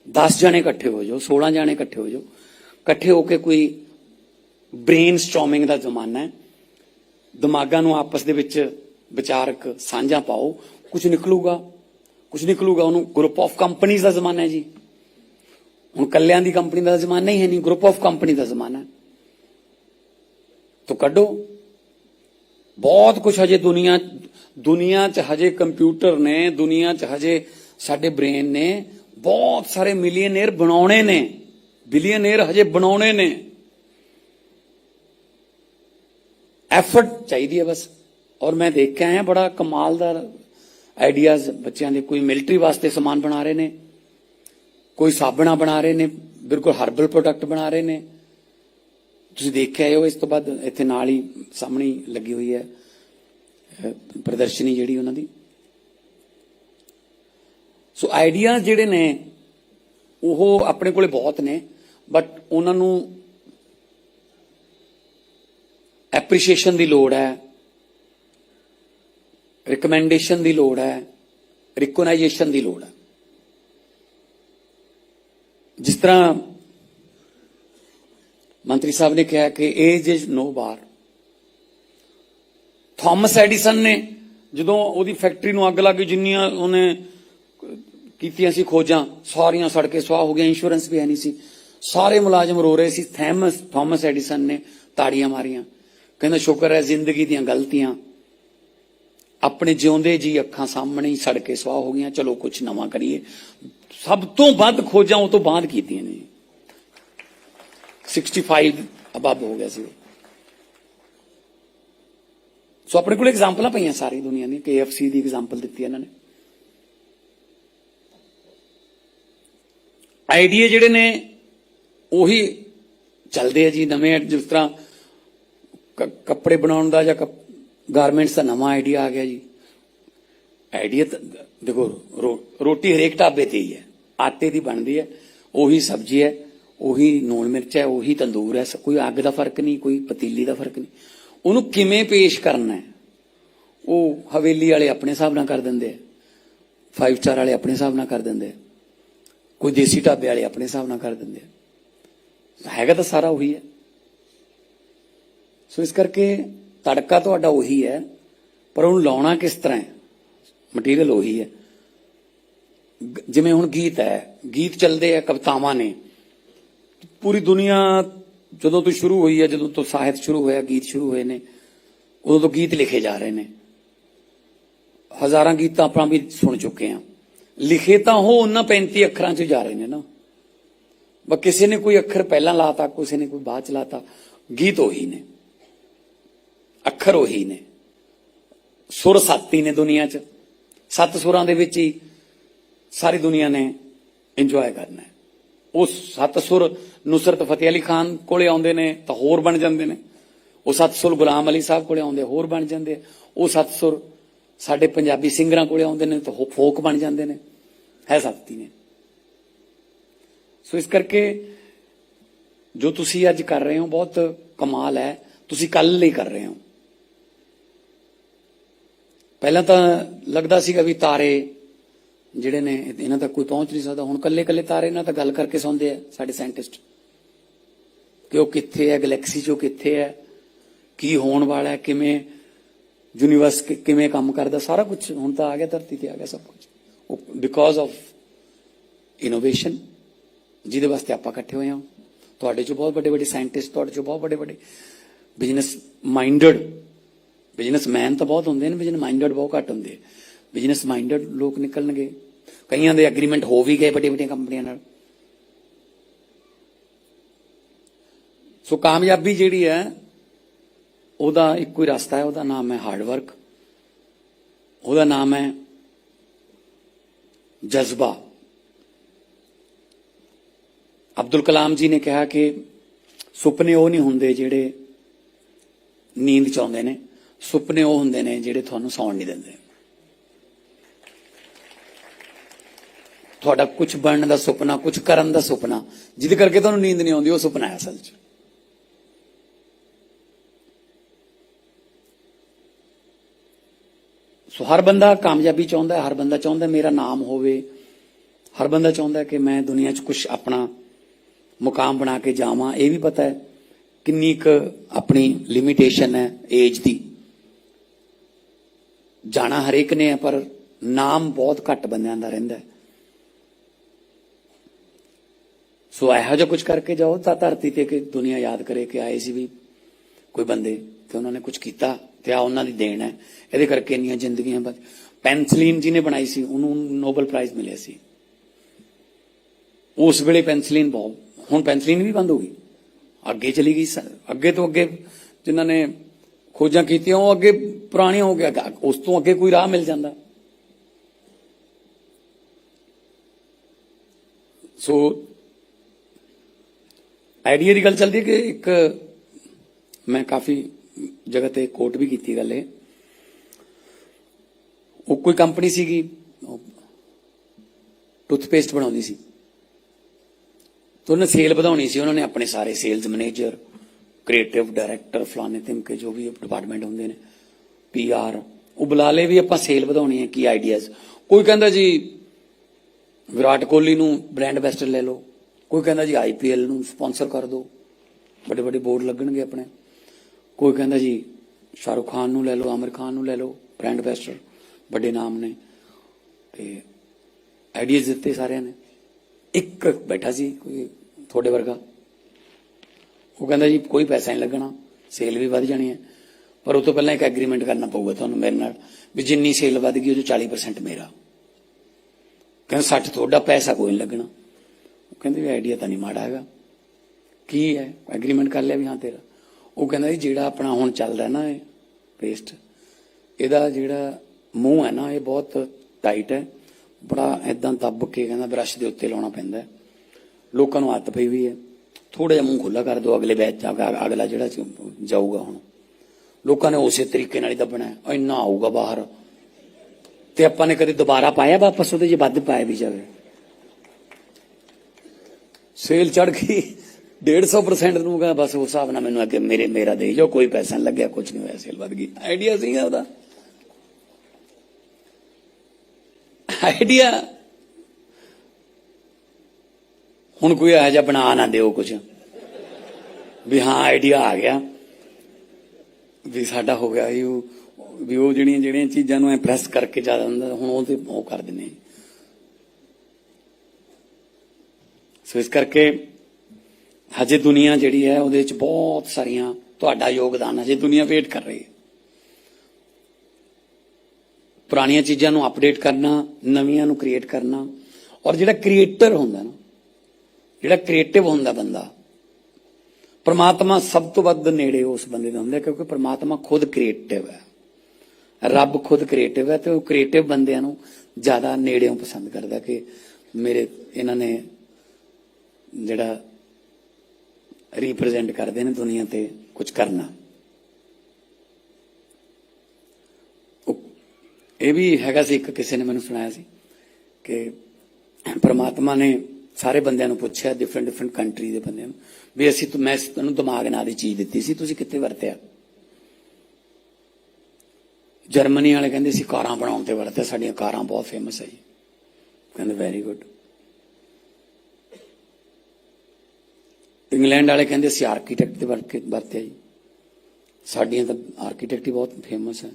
10 ਜਣੇ ਇਕੱਠੇ ਹੋ ਜਾਓ 16 ਜਣੇ ਇਕੱਠੇ ਹੋ ਜਾਓ। ਇਕੱਠੇ ਹੋ ਕੇ ਕੋਈ ਬ੍ਰੇਨ ਸਟਾਰਮਿੰਗ ਦਾ ਜ਼ਮਾਨਾ ਹੈ। ਦਿਮਾਗਾਂ ਨੂੰ ਆਪਸ ਦੇ ਵਿੱਚ ਵਿਚਾਰਕ ਸਾਂਝਾ ਪਾਓ। ਕੁਝ ਨਿਕਲੂਗਾ ਕੁਝ ਨਿਕਲੂਗਾ ਉਹਨੂੰ। ਗਰੁੱਪ ਆਫ ਕੰਪਨੀਆਂ ਦਾ ਜ਼ਮਾਨਾ ਹੈ ਜੀ। ਹੁਣ ਕੱਲਿਆਂ ਦੀ ਕੰਪਨੀ ਦਾ ਜ਼ਮਾਨਾ ਹੀ ਹੈ ਨਹੀਂ ਗਰੁੱਪ ਆਫ ਕੰਪਨੀ ਦਾ ਜ਼ਮਾਨਾ ਹੈ। ਤੋ ਕੱਢੋ। ਬਹੁਤ ਕੁਝ ਹਜੇ ਦੁਨੀਆ ਦੁਨੀਆ 'ਚ ਹਜੇ ਕੰਪਿਊਟਰ ਨੇ, ਦੁਨੀਆ 'ਚ ਹਜੇ ਸਾਡੇ ਬ੍ਰੇਨ ਨੇ, ਬਹੁਤ ਸਾਰੇ ਮਿਲੀਅਨੇਅਰ ਬਣਾਉਣੇ ਨੇ। ਬਿਲੀਅਨੇਅਰ ਹਜੇ ਬਣਾਉਣੇ ਨੇ। ਐਫਰਟ ਚਾਹੀਦੀ ਹੈ ਬਸ। ਔਰ ਮੈਂ ਦੇਖ ਕੇ ਆਇਆ ਬੜਾ ਕਮਾਲ ਦਾ ਆਈਡੀਆਜ਼, ਬੱਚਿਆਂ ਦੇ ਕੋਈ ਮਿਲਟਰੀ ਵਾਸਤੇ ਸਮਾਨ ਬਣਾ ਰਹੇ ਨੇ, ਕੋਈ ਸਾਬਣਾ ਬਣਾ ਰਹੇ ਨੇ, ਬਿਲਕੁਲ ਹਰਬਲ ਪ੍ਰੋਡਕਟ ਬਣਾ ਰਹੇ ਨੇ। ਤੁਸੀਂ ਦੇਖਿਆ ਹੋ ਇਸ ਤੋਂ ਬਾਅਦ ਇੱਥੇ ਨਾਲ ਹੀ ਸਾਹਮਣੇ ਲੱਗੀ ਹੋਈ ਹੈ ਪ੍ਰਦਰਸ਼ਨੀ ਜਿਹੜੀ ਉਹਨਾਂ ਦੀ। ਸੋ ਆਈਡੀਆਜ਼ ਜਿਹੜੇ ਨੇ, ਉਹ ਆਪਣੇ ਕੋਲੇ ਬਹੁਤ ਨੇ, ਬਟ ਉਹਨਾਂ ਨੂੰ ਐਪਰੀਸ਼ੀਏਸ਼ਨ ਦੀ ਲੋੜ ਹੈ ਰਿਕਮੈਂਡੇਸ਼ਨ ਦੀ ਲੋੜ ਹੈ ਰਿਕੋਗਨਾਈਜੇਸ਼ਨ ਦੀ ਲੋੜ ਹੈ। ਜਿਸ ਤਰ੍ਹਾਂ ਮੰਤਰੀ ਸਾਹਿਬ ਨੇ ਕਿਹਾ ਕਿ age is no bar Thomas Edison ਨੇ ਜਦੋਂ ਉਹਦੀ ਫੈਕਟਰੀ ਨੂੰ ਅੱਗ ਲੱਗ ਗਈ, ਜਿੰਨੀਆਂ ਉਹਨੇ ਕੀਤੀਆਂ ਸੀ ਖੋਜਾਂ, ਸਾਰੀਆਂ ਸੜ ਕੇ ਸੁਆਹ ਹੋ ਗਈਆਂ ਇੰਸ਼ੋਰੈਂਸ ਵੀ ਹੈ ਨਹੀਂ ਸੀ। ਸਾਰੇ ਮੁਲਾਜ਼ਮ ਰੋ ਰਹੇ ਸੀ। ਥੈਮਸ ਥਾਮਸ ਐਡੀਸਨ ਨੇ ਤਾੜੀਆਂ ਮਾਰੀਆਂ। ਕਹਿੰਦਾ, ਸ਼ੁਕਰ ਹੈ ਜ਼ਿੰਦਗੀ ਦੀਆਂ ਗਲਤੀਆਂ ਆਪਣੇ ਜਿਉਂਦੇ ਜੀ ਅੱਖਾਂ ਸਾਹਮਣੇ ਹੀ ਸੜ ਕੇ ਸੁਆਹ ਹੋ ਗਈਆਂ, ਚਲੋ ਕੁਝ ਨਵਾਂ ਕਰੀਏ। ਸਭ ਤੋਂ ਵੱਧ ਖੋਜਾਂ ਉਹ ਤੋਂ ਬਾਅਦ ਕੀਤੀਆਂ ਨੇ 65 ਅਬਵ ਹੋ ਗਿਆ ਸੀ ਉਹ। ਸੋ ਆਪਣੇ ਕੋਲ ਐਗਜ਼ਾਮਪਲਾਂ ਪਈਆਂ ਸਾਰੀ ਦੁਨੀਆ ਦੀਆਂ KFC ਦੀ ਐਗਜ਼ਾਮਪਲ ਦਿੱਤੀ ਇਹਨਾਂ ਨੇ। ਆਈਡੀਆ ਜਿਹੜੇ ਨੇ, ਉਹੀ ਚੱਲਦੇ ਆ ਜੀ ਨਵੇਂ, ਜਿਸ ਤਰ੍ਹਾਂ ਕੱਪੜੇ ਬਣਾਉਣ ਦਾ ਜਾਂ ਗਾਰਮੈਂਟਸ ਦਾ ਨਵਾਂ ਆਈਡੀਆ ਆ ਗਿਆ ਜੀ। ਆਈਡੀਆ ਦੇਖੋ ਰੋਟੀ ਹਰੇਕ ਢਾਬੇ ਤੇ ਹੀ ਹੈ। ਆਟੇ ਦੀ ਬਣਦੀ ਹੈ, ਉਹੀ ਸਬਜ਼ੀ ਹੈ, ਉਹੀ ਨੂਣ ਮਿਰਚ ਹੈ, ਉਹੀ ਤੰਦੂਰ ਹੈ ਕੋਈ ਅੱਗ ਦਾ ਫ਼ਰਕ ਨਹੀਂ, ਕੋਈ ਪਤੀਲੀ ਦਾ ਫ਼ਰਕ ਨਹੀਂ। ਉਹਨੂੰ ਕਿਵੇਂ ਪੇਸ਼ ਕਰਨਾ ਹੈ, ਉਹ ਹਵੇਲੀ ਵਾਲੇ ਆਪਣੇ ਹਿਸਾਬ ਨਾਲ ਕਰ ਦਿੰਦੇ ਆ 5 ਸਟਾਰ ਵਾਲੇ ਆਪਣੇ ਹਿਸਾਬ ਨਾਲ ਕਰ ਦਿੰਦੇ ਆ, ਕੋਈ ਦੇਸੀ ਢਾਬੇ ਵਾਲੇ ਆਪਣੇ ਹਿਸਾਬ ਨਾਲ ਕਰ ਦਿੰਦੇ ਆ। ਹੈਗਾ ਤਾਂ ਸਾਰਾ ਉਹੀ ਹੈ। ਸੋ ਇਸ ਕਰਕੇ ਤੜਕਾ ਤੁਹਾਡਾ ਉਹੀ ਹੈ, ਪਰ ਉਹਨੂੰ ਲਾਉਣਾ ਕਿਸ ਤਰ੍ਹਾਂ ਹੈ? ਮਟੀਰੀਅਲ ਉਹੀ ਹੈ। ਜਿਵੇਂ ਹੁਣ ਗੀਤ ਹੈ, ਗੀਤ ਚੱਲਦੇ ਆ, ਕਵਿਤਾਵਾਂ ਨੇ। ਪੂਰੀ ਦੁਨੀਆ ਜਦੋਂ ਤੋਂ ਸ਼ੁਰੂ ਹੋਈ ਹੈ, ਜਦੋਂ ਤੋਂ ਸਾਹਿਤ ਸ਼ੁਰੂ ਹੋਇਆ, ਗੀਤ ਸ਼ੁਰੂ ਹੋਏ ਨੇ, ਉਦੋਂ ਤੋਂ ਗੀਤ ਲਿਖੇ ਜਾ ਰਹੇ ਨੇ। ਹਜ਼ਾਰਾਂ ਗੀਤ ਆਪਾਂ ਵੀ ਸੁਣ ਚੁੱਕੇ ਹਾਂ। ਲਿਖੇ ਤਾਂ ਉਹ ਉਹਨਾਂ 35 ਅੱਖਰਾਂ 'ਚ ਜਾ ਰਹੇ ਨੇ ਨਾ। ਬਸ ਕਿਸੇ ਨੇ ਕੋਈ ਅੱਖਰ ਪਹਿਲਾਂ ਲਾਤਾ, ਕਿਸੇ ਨੇ ਕੋਈ ਬਾਅਦ ਚ ਲਾਤਾ। ਗੀਤ ਉਹੀ ਨੇ। ਅੱਖਰ ਉਹੀ ਨੇ। ਸੁਰ ਸੱਤ ਹੀ ਨੇ ਦੁਨੀਆ 'ਚ। ਸੱਤ ਸੁਰਾਂ ਦੇ ਵਿੱਚ ਹੀ ਸਾਰੀ ਦੁਨੀਆ ਨੇ ਇੰਜੋਏ ਕਰਨਾ ਹੈ। ਉਹ ਸੱਤ ਸੁਰ ਨੁਸਰਤ ਫਤਿਹ ਅਲੀ ਖਾਨ ਕੋਲੇ ਆਉਂਦੇ ਨੇ ਤਾਂ ਹੋਰ ਬਣ ਜਾਂਦੇ ਨੇ। ਉਹ ਸੱਤ ਸੁਰ ਗੁਲਾਮ ਅਲੀ ਸਾਹਿਬ ਕੋਲੇ ਆਉਂਦੇ, ਹੋਰ ਬਣ ਜਾਂਦੇ ਉਹ ਸੱਤ ਸੁਰ ਸਾਡੇ ਪੰਜਾਬੀ ਸਿੰਗਰਾਂ ਕੋਲੇ ਆਉਂਦੇ ਨੇ ਤਾਂ ਉਹ ਫੋਕ ਬਣ ਜਾਂਦੇ ਨੇ। ਹੈ ਸੱਤ ਹੀ ਨੇ। ਸੋ ਇਸ ਕਰਕੇ ਜੋ ਤੁਸੀਂ ਅੱਜ ਕਰ ਰਹੇ ਹੋ ਬਹੁਤ ਕਮਾਲ ਹੈ। ਤੁਸੀਂ ਕੱਲ ਲਈ ਕਰ ਰਹੇ ਹੋ। ਪਹਿਲਾਂ ਤਾਂ ਲੱਗਦਾ ਸੀਗਾ ਵੀ ਤਾਰੇ ਜਿਹੜੇ ਨੇ, ਇਹਨਾਂ ਤੱਕ ਕੋਈ ਪਹੁੰਚ ਨਹੀਂ ਸਕਦਾ। ਹੁਣ ਕੱਲੇ ਕੱਲੇ ਤਾਰੇ ਨਾਲ ਤਾਂ ਗੱਲ ਕਰਕੇ ਸੌਂਦੇ ਆ ਸਾਡੇ ਸਾਇੰਟਿਸਟ ਕਿ ਉਹ ਕਿੱਥੇ ਹੈ ਗੈਲੈਕਸੀ 'ਚੋਂ ਕਿੱਥੇ ਹੈ ਕੀ ਹੋਣ ਵਾਲਾ ਹੈ, ਕਿਵੇਂ ਯੂਨੀਵਰਸ ਕਿਵੇਂ ਕੰਮ ਕਰਦਾ, ਸਾਰਾ ਕੁਝ ਹੁਣ ਤਾਂ ਆ ਗਿਆ, ਧਰਤੀ ਤੇ ਆ ਗਿਆ ਸਭ ਕੁਝ ਉਹ ਬਿਕੋਜ਼ ਆਫ ਇਨੋਵੇਸ਼ਨ ਜਿਹਦੇ ਵਾਸਤੇ ਆਪਾਂ ਇਕੱਠੇ ਹੋਏ ਹਾਂ। ਤੁਹਾਡੇ ਚੋਂ ਬਹੁਤ ਵੱਡੇ ਵੱਡੇ ਸਾਇੰਟਿਸਟ ਤੁਹਾਡੇ ਚੋਂ ਬਹੁਤ ਵੱਡੇ ਵੱਡੇ ਬਿਜ਼ਨਸ ਮਾਈਂਡਡ ਬਿਜ਼ਨਸਮੈਨ ਤਾਂ ਬਹੁਤ ਹੁੰਦੇ ਨੇ ਬਿਜ਼ਨਸ ਮਾਈਂਡਡ ਬਹੁਤ ਘੱਟ ਹੁੰਦੇ ਬਿਜ਼ਨਸ ਮਾਈਂਡਡ ਲੋਕ ਨਿਕਲਣਗੇ। ਕਈਆਂ ਦੇ ਐਗਰੀਮੈਂਟ ਹੋ ਵੀ ਗਏ ਵੱਡੀ ਵੱਡੀਆਂ ਕੰਪਨੀਆਂ ਨਾਲ। ਸੋ ਕਾਮਯਾਬੀ ਜਿਹੜੀ ਹੈ, ਉਹਦਾ ਇੱਕੋ ਹੀ ਰਸਤਾ ਹੈ, ਉਹਦਾ ਨਾਮ ਹੈ ਹਾਰਡ ਵਰਕ ਉਹਦਾ ਨਾਮ ਹੈ ਜਜ਼ਬਾ। ਅਬਦੁਲ ਕਲਾਮ ਜੀ ਨੇ ਕਿਹਾ ਕਿ ਸੁਪਨੇ ਉਹ ਨਹੀਂ ਹੁੰਦੇ ਜਿਹੜੇ ਨੀਂਦ ਚ ਆਉਂਦੇ ਨੇ। ਸੁਪਨੇ ਉਹ ਹੁੰਦੇ ਨੇ ਜਿਹੜੇ ਤੁਹਾਨੂੰ ਸੌਣ ਨਹੀਂ ਦਿੰਦੇ। ਤੁਹਾਡਾ ਕੁਝ ਬਣਨ ਦਾ ਸੁਪਨਾ ਕੁਝ ਕਰਨ ਦਾ ਸੁਪਨਾ ਜਿਹਦੇ ਕਰਕੇ ਤੁਹਾਨੂੰ ਨੀਂਦ ਨਹੀਂ ਆਉਂਦੀ ਉਹ ਸੁਪਨਾ ਹੈ ਅਸਲ 'ਚ। ਸੋ ਹਰ ਬੰਦਾ ਕਾਮਯਾਬੀ ਚਾਹੁੰਦਾ ਹੈ, ਹਰ ਬੰਦਾ ਚਾਹੁੰਦਾ ਮੇਰਾ ਨਾਮ ਹੋਵੇ। ਹਰ ਬੰਦਾ ਚਾਹੁੰਦਾ ਕਿ ਮੈਂ ਦੁਨੀਆ 'ਚ ਕੁਝ ਆਪਣਾ ਮੁਕਾਮ ਬਣਾ ਕੇ ਜਾਵਾਂ। ਇਹ ਵੀ ਪਤਾ ਹੈ ਕਿੰਨੀ ਕੁ ਆਪਣੀ ਲਿਮਿਟੇਸ਼ਨ ਹੈ ਏਜ ਦੀ। ਜਾਣਾ ਹਰੇਕ ਨੇ ਪਰ ਨਾਮ ਬਹੁਤ ਘੱਟ ਬੰਦਿਆਂ ਦਾ ਰਹਿੰਦਾ ਸੋ ਇਹੋ ਜਿਹਾ ਕੁਝ ਕਰਕੇ ਜਾਓ, ਤਾਂ ਧਰਤੀ ਤੇ ਕਿ ਦੁਨੀਆ ਯਾਦ ਕਰੇ ਕਿ ਆਏ ਸੀ ਵੀ ਕੋਈ ਬੰਦੇ ਤੇ ਉਹਨਾਂ ਨੇ ਕੁਝ ਕੀਤਾ ਤੇ ਆ ਉਹਨਾਂ ਦੀ ਦੇਣ ਹੈ। ਇਹਦੇ ਕਰਕੇ ਇੰਨੀਆਂ ਜ਼ਿੰਦਗੀਆਂ ਬਚ ਪੈਨਸਲੀਨ ਜਿਹਨੇ ਬਣਾਈ ਸੀ, ਉਹਨੂੰ ਨੋਬਲ ਪ੍ਰਾਈਜ਼ ਮਿਲਿਆ ਸੀ। ਉਸ ਵੇਲੇ ਪੈਨਸਲੀਨ ਬਹੁਤ ਹੁਣ ਪੈਨਸਲੀਨ ਵੀ ਬੰਦ ਹੋ ਗਈ। ਅੱਗੇ ਚਲੀ ਗਈ ਅੱਗੇ ਤੋਂ ਅੱਗੇ ਜਿਨ੍ਹਾਂ ਨੇ ਖੋਜਾਂ ਕੀਤੀਆਂ, ਉਹ ਅੱਗੇ ਪੁਰਾਣੇ ਹੋ ਗਿਆ, ਉਸ ਤੋਂ ਅੱਗੇ ਕੋਈ ਰਾਹ ਮਿਲ ਜਾਂਦਾ। ਸੋ ਆਈਡੀਆ ਦੀ ਗੱਲ ਚੱਲਦੀ ਕਿ ਇੱਕ ਮੈਂ ਕਾਫੀ ਜਗ੍ਹਾ ਤੇ ਕੋਟ ਵੀ ਕੀਤੀ ਗੱਲ ਇਹ। ਉਹ ਕੋਈ ਕੰਪਨੀ ਸੀਗੀ ਟੂਥਪੇਸਟ ਬਣਾਉਂਦੀ ਸੀ। ਤੇ ਉਹਨੇ ਸੇਲ ਵਧਾਉਣੀ ਸੀ, ਉਹਨਾਂ ਨੇ ਆਪਣੇ ਸਾਰੇ ਸੇਲਸ ਮੈਨੇਜਰ ਕ੍ਰੀਏਟਿਵ ਡਾਇਰੈਕਟਰ ਫਲਾਣੇ ਤਿਮਕੇ ਜੋ ਵੀ ਡਿਪਾਰਟਮੈਂਟ ਹੁੰਦੇ ਨੇ। ਪੀਆਰ ਉਹ ਬੁਲਾ ਲਏ ਵੀ ਆਪਾਂ ਸੇਲ ਵਧਾਉਣੀ ਹੈ, ਕੀ ਆਈਡੀਆਜ਼ ਕੋਈ ਕਹਿੰਦਾ ਜੀ, ਵਿਰਾਟ ਕੋਹਲੀ ਨੂੰ ਬ੍ਰਾਂਡ ਐਂਬੈਸਡਰ ਲੈ ਲਓ। ਕੋਈ ਕਹਿੰਦਾ ਜੀ ਆਈਪੀਐਲ ਨੂੰ ਸਪਾਂਸਰ ਕਰ ਦਿਓ। ਵੱਡੇ ਵੱਡੇ ਬੋਰਡ ਲੱਗਣਗੇ ਆਪਣੇ। ਕੋਈ ਕਹਿੰਦਾ ਜੀ, ਸ਼ਾਹਰੁਖ ਖਾਨ ਨੂੰ ਲੈ ਲਓ, ਆਮਿਰ ਖਾਨ ਨੂੰ ਲੈ ਲਓ ਬ੍ਰਾਂਡ ਐਂਬੈਸਡਰ ਵੱਡੇ ਨਾਮ ਨੇ। ਤੇ ਆਈਡੀਆਜ਼ ਦਿੱਤੇ ਸਾਰਿਆਂ ਨੇ। ਇੱਕ ਬੈਠਾ ਸੀ ਕੋਈ ਤੁਹਾਡੇ ਵਰਗਾ। ਉਹ ਕਹਿੰਦਾ ਜੀ, ਕੋਈ ਪੈਸਾ ਨਹੀਂ ਲੱਗਣਾ ਸੇਲ ਵੀ ਵੱਧ ਜਾਣੀ ਹੈ। ਪਰ ਉਹ ਤੋਂ ਪਹਿਲਾਂ ਇੱਕ ਐਗਰੀਮੈਂਟ ਕਰਨਾ ਪਊਗਾ ਤੁਹਾਨੂੰ ਮੇਰੇ ਨਾਲ ਵੀ ਜਿੰਨੀ ਸੇਲ ਵੱਧ ਗਈ ਉਹ 'ਚੋਂ 40% ਮੇਰਾ। ਕਹਿੰਦਾ 60 ਤੁਹਾਡਾ ਪੈਸਾ ਕੋਈ ਨਹੀਂ ਲੱਗਣਾ। ਉਹ ਕਹਿੰਦੇ ਵੀ ਆਈਡੀਆ ਤਾਂ ਨਹੀਂ ਮਾੜਾ ਹੈਗਾ। ਕੀ ਹੈ? ਐਗਰੀਮੈਂਟ ਕਰ ਲਿਆ ਵੀ ਹਾਂ ਤੇਰਾ। ਉਹ ਕਹਿੰਦਾ ਜੀ ਜਿਹੜਾ ਆਪਣਾ ਹੁਣ ਚੱਲਦਾ ਨਾ ਇਹ ਪੇਸਟ ਇਹਦਾ ਜਿਹੜਾ ਮੂੰਹ ਹੈ ਨਾ ਇਹ ਬਹੁਤ ਟਾਈਟ ਹੈ। ਬੜਾ ਐਦਾਂ ਦੱਬ ਕੇ ਕਹਿੰਦਾ ਬ੍ਰਸ਼ ਦੇ ਉੱਤੇ ਲਾਉਣਾ ਪੈਂਦਾ ਲੋਕਾਂ ਨੂੰ ਆਦਤ ਪਈ ਹੋਈ ਹੈ। ਥੋੜਾ ਜਿਹਾ ਮੂੰਹ ਖੁੱਲਾ ਕਰ ਦਿਓ, ਅਗਲੇ ਬੈਚ ਅਗਲਾ ਜਿਹੜਾ ਜਾਊਗਾ ਹੁਣ। ਲੋਕਾਂ ਨੇ ਉਸੇ ਤਰੀਕੇ ਨਾਲ ਹੀ ਦੱਬਣਾ ਹੈ। ਇੰਨਾ ਆਊਗਾ ਬਾਹਰ। ਤੇ ਆਪਾਂ ਨੇ ਕਦੇ ਦੁਬਾਰਾ ਪਾਇਆ ਵਾਪਸ ਉਹਦੇ ਜੇ ਵੱਧ ਪਾਇਆ ਵੀ ਜਾਵੇ? ਸੇਲ ਚੜ ਗਈ। 150% ਨੂੰ ਕਹਿੰਦਾ, ਬਸ ਉਸ ਹਿਸਾਬ ਨਾਲ ਮੈਨੂੰ ਅੱਗੇ ਮੇਰੇ, ਮੇਰਾ ਦੇ ਜੋ, ਕੋਈ ਪੈਸਾ ਨਹੀਂ ਲੱਗਿਆ ਕੁਝ ਨਹੀਂ ਹੋਇਆ, ਸੇਲ ਵੱਧ ਗਈ। ਆਈਡੀਆ ਸੀਗਾ ਉਹਦਾ? ਆਈਡੀਆ? ਹੁਣ ਕੋਈ ਇਹੋ ਜਿਹਾ ਬਣਾ ਨਾ ਦਿਓ ਕੁਝ ਵੀ ਹਾਂ, ਆਈਡੀਆ ਆ ਗਿਆ। ਵੀ ਸਾਡਾ ਹੋ ਗਿਆ ਵੀ ਉਹ ਵੀ ਉਹ ਜਿਹੜੀਆਂ ਜਿਹੜੀਆਂ ਚੀਜ਼ਾਂ ਨੂੰ ਇੰਪ੍ਰੈਸ ਕਰਕੇ ਜ਼ਿਆਦਾ ਹੁੰਦਾ, ਹੁਣ ਉਹ ਤੇ ਉਹ ਕਰ ਦਿੰਦੇ ਸੋ ਇਸ ਕਰਕੇ ਹਜੇ ਦੁਨੀਆ ਜਿਹੜੀ ਹੈ, ਉਹਦੇ ਵਿੱਚ ਬਹੁਤ ਸਾਰੀਆਂ ਤੁਹਾਡਾ ਯੋਗਦਾਨ ਹਜੇ ਦੁਨੀਆ ਵੇਟ ਕਰ ਰਹੀ ਹੈ। ਪੁਰਾਣੀਆਂ ਚੀਜ਼ਾਂ ਨੂੰ ਅਪਡੇਟ ਕਰਨਾ, ਨਵੀਆਂ ਨੂੰ ਕ੍ਰੀਏਟ ਕਰਨਾ, ਔਰ ਜਿਹੜਾ ਕ੍ਰੀਏਟਰ ਹੁੰਦਾ ਨਾ, ਜਿਹੜਾ ਕ੍ਰੀਏਟਿਵ ਹੁੰਦਾ ਬੰਦਾ ਪਰਮਾਤਮਾ ਸਭ ਤੋਂ ਵੱਧ ਨੇੜੇ ਉਸ ਬੰਦੇ ਦਾ ਹੁੰਦਾ, ਕਿਉਂਕਿ ਪਰਮਾਤਮਾ ਖੁਦ ਕ੍ਰੀਏਟਿਵ ਹੈ। ਰੱਬ ਖੁਦ ਕ੍ਰੀਏਟਿਵ ਹੈ ਤੇ ਉਹ ਕ੍ਰੀਏਟਿਵ ਬੰਦਿਆਂ ਨੂੰ ਜ਼ਿਆਦਾ ਨੇੜਿਓਂ ਪਸੰਦ ਕਰਦਾ ਕਿ ਮੇਰੇ, ਇਹਨਾਂ ਨੇ ਜਿਹੜਾ ਰਿਪਰੈਜ਼ੈਂਟ ਕਰਦੇ ਨੇ ਦੁਨੀਆ ਤੇ ਕੁਝ ਕਰਨਾ। ਇਹ ਵੀ ਹੈਗਾ ਸੀ, ਇੱਕ ਕਿਸੇ ਨੇ ਮੈਨੂੰ ਸੁਣਾਇਆ ਸੀ ਕਿ ਪਰਮਾਤਮਾ ਨੇ ਸਾਰੇ ਬੰਦਿਆਂ ਨੂੰ ਪੁੱਛਿਆ ਡਿਫਰੈਂਟ ਡਿਫਰੈਂਟ ਕੰਟਰੀ ਦੇ ਬੰਦਿਆਂ ਨੂੰ, ਵੀ ਅਸੀਂ ਮੈਂ ਤੁਹਾਨੂੰ ਦਿਮਾਗ ਨਾਲ ਦੀ ਚੀਜ਼ ਦਿੱਤੀ ਸੀ, ਤੁਸੀਂ ਕਿੱਥੇ ਵਰਤਿਆ? ਜਰਮਨੀ ਵਾਲੇ ਕਹਿੰਦੇ ਸੀ, ਕਾਰਾਂ ਬਣਾਉਣ ਤੇ ਵਰਤਿਆ, ਸਾਡੀਆਂ ਕਾਰਾਂ ਬਹੁਤ ਫੇਮਸ ਹੈ ਜੀ। ਕਹਿੰਦੇ ਵੈਰੀ ਗੁੱਡ ਇੰਗਲੈਂਡ ਵਾਲੇ ਕਹਿੰਦੇ, ਅਸੀਂ ਆਰਕੀਟੈਕਟ ਤੇ ਵਰਤ ਵਰਤਿਆ ਜੀ। ਸਾਡੀਆਂ ਤਾਂ ਆਰਕੀਟੈਕਟ ਹੀ ਬਹੁਤ ਫੇਮਸ ਹੈ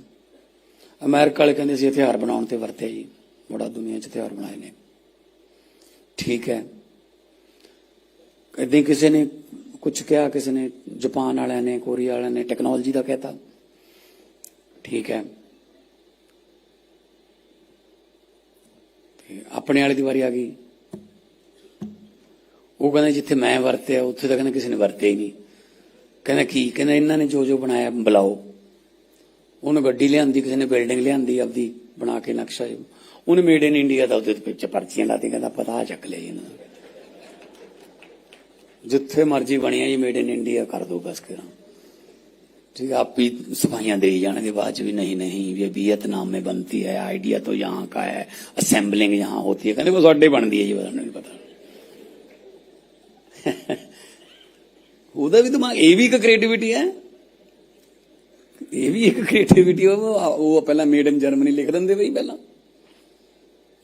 ਅਮਰੀਕਾ ਵਾਲੇ ਕਹਿੰਦੇ, ਅਸੀਂ ਹਥਿਆਰ ਬਣਾਉਣ ਤੇ ਵਰਤਿਆ ਜੀ। ਬੜਾ ਦੁਨੀਆ 'ਚ ਹਥਿਆਰ ਬਣਾਏ ਨੇ। ਠੀਕ ਹੈ। ਕਦੇ ਕਿਸੇ ਨੇ ਕੁਝ ਕਿਹਾ, ਕਿਸੇ ਨੇ ਜਾਪਾਨ ਵਾਲਿਆਂ ਨੇ, ਕੋਰੀਆ ਵਾਲਿਆਂ ਨੇ ਟੈਕਨੋਲੋਜੀ ਦਾ ਕਹਿਤਾ। ਠੀਕ ਹੈ। ਤੇ ਆਪਣੇ ਵਾਲੇ ਦੀ ਵਾਰੀ ਆ ਗਈ। ਉਹ ਕਹਿੰਦੇ ਜਿੱਥੇ ਮੈਂ ਵਰਤਿਆ, ਉੱਥੇ ਤਾਂ ਕਹਿੰਦੇ ਕਿਸੇ ਨੇ ਵਰਤਿਆ ਹੀ ਨਹੀਂ। ਕਹਿੰਦਾ ਕੀ? ਕਹਿੰਦਾ ਇਹਨਾਂ ਨੇ ਜੋ ਜੋ ਬਣਾਇਆ, ਬੁਲਾਓ। ਉਹਨੂੰ ਗੱਡੀ ਲਿਆਂਦੀ, ਕਿਸੇ ਨੇ ਬਿਲਡਿੰਗ ਲਿਆਂਦੀ, ਆਪਦੀ ਬਣਾ ਕੇ ਨਕਸ਼ਾ ਉਹਨੇ ਮੇਡ ਇਨ ਇੰਡੀਆ ਦਾ ਉਹਦੇ ਵਿੱਚ ਪਰਚੀਆਂ ਲਾ ਦੇ ਕਹਿੰਦਾ ਪਤਾ ਚੱਕ ਲਿਆ ਇਹਨਾਂ ਜਿੱਥੇ ਮਰਜ਼ੀ ਬਣਿਆ ਜੀ ਮੇਡ ਇਨ ਇੰਡੀਆ ਕਰ ਦੋ ਬਸ ਕਰਾਂ ਠੀਕ ਆਪ ਵੀ ਸਫਾਈਆਂ ਦੇਈ ਜਾਣਗੇ, ਬਾਅਦ ਚ ਵੀ ਨਹੀਂ ਨਹੀਂ, ਵੀ ਵੀਅਤਨਾਮ ਮੇ ਬਣਤੀ ਹੈ ਆਈਡੀਆ ਤੋਂ ਯਹਾਂ ਕਾ ਹੈ ਅਸੈਂਬਲਿੰਗ ਯਹਾਂ ਹੋਤੀ ਹੈ, ਕਹਿੰਦੇ ਉਹ ਸਾਡੇ ਬਣਦੀ ਹੈ ਜੀ ਪਤਾ ਨਹੀਂ ਪਤਾ। ਉਹਦਾ ਵੀ ਦਿਮਾਗ, ਇਹ ਵੀ ਇੱਕ ਕ੍ਰੀਏਟੀਵਿਟੀ ਹੈ? ਇਹ ਵੀ ਇੱਕ ਕ੍ਰੀਏਟੀਵਿਟੀ ਉਹ ਪਹਿਲਾਂ ਮੇਡ ਇਨ ਜਰਮਨੀ ਲਿਖ ਦਿੰਦੇ ਬਈ ਪਹਿਲਾਂ।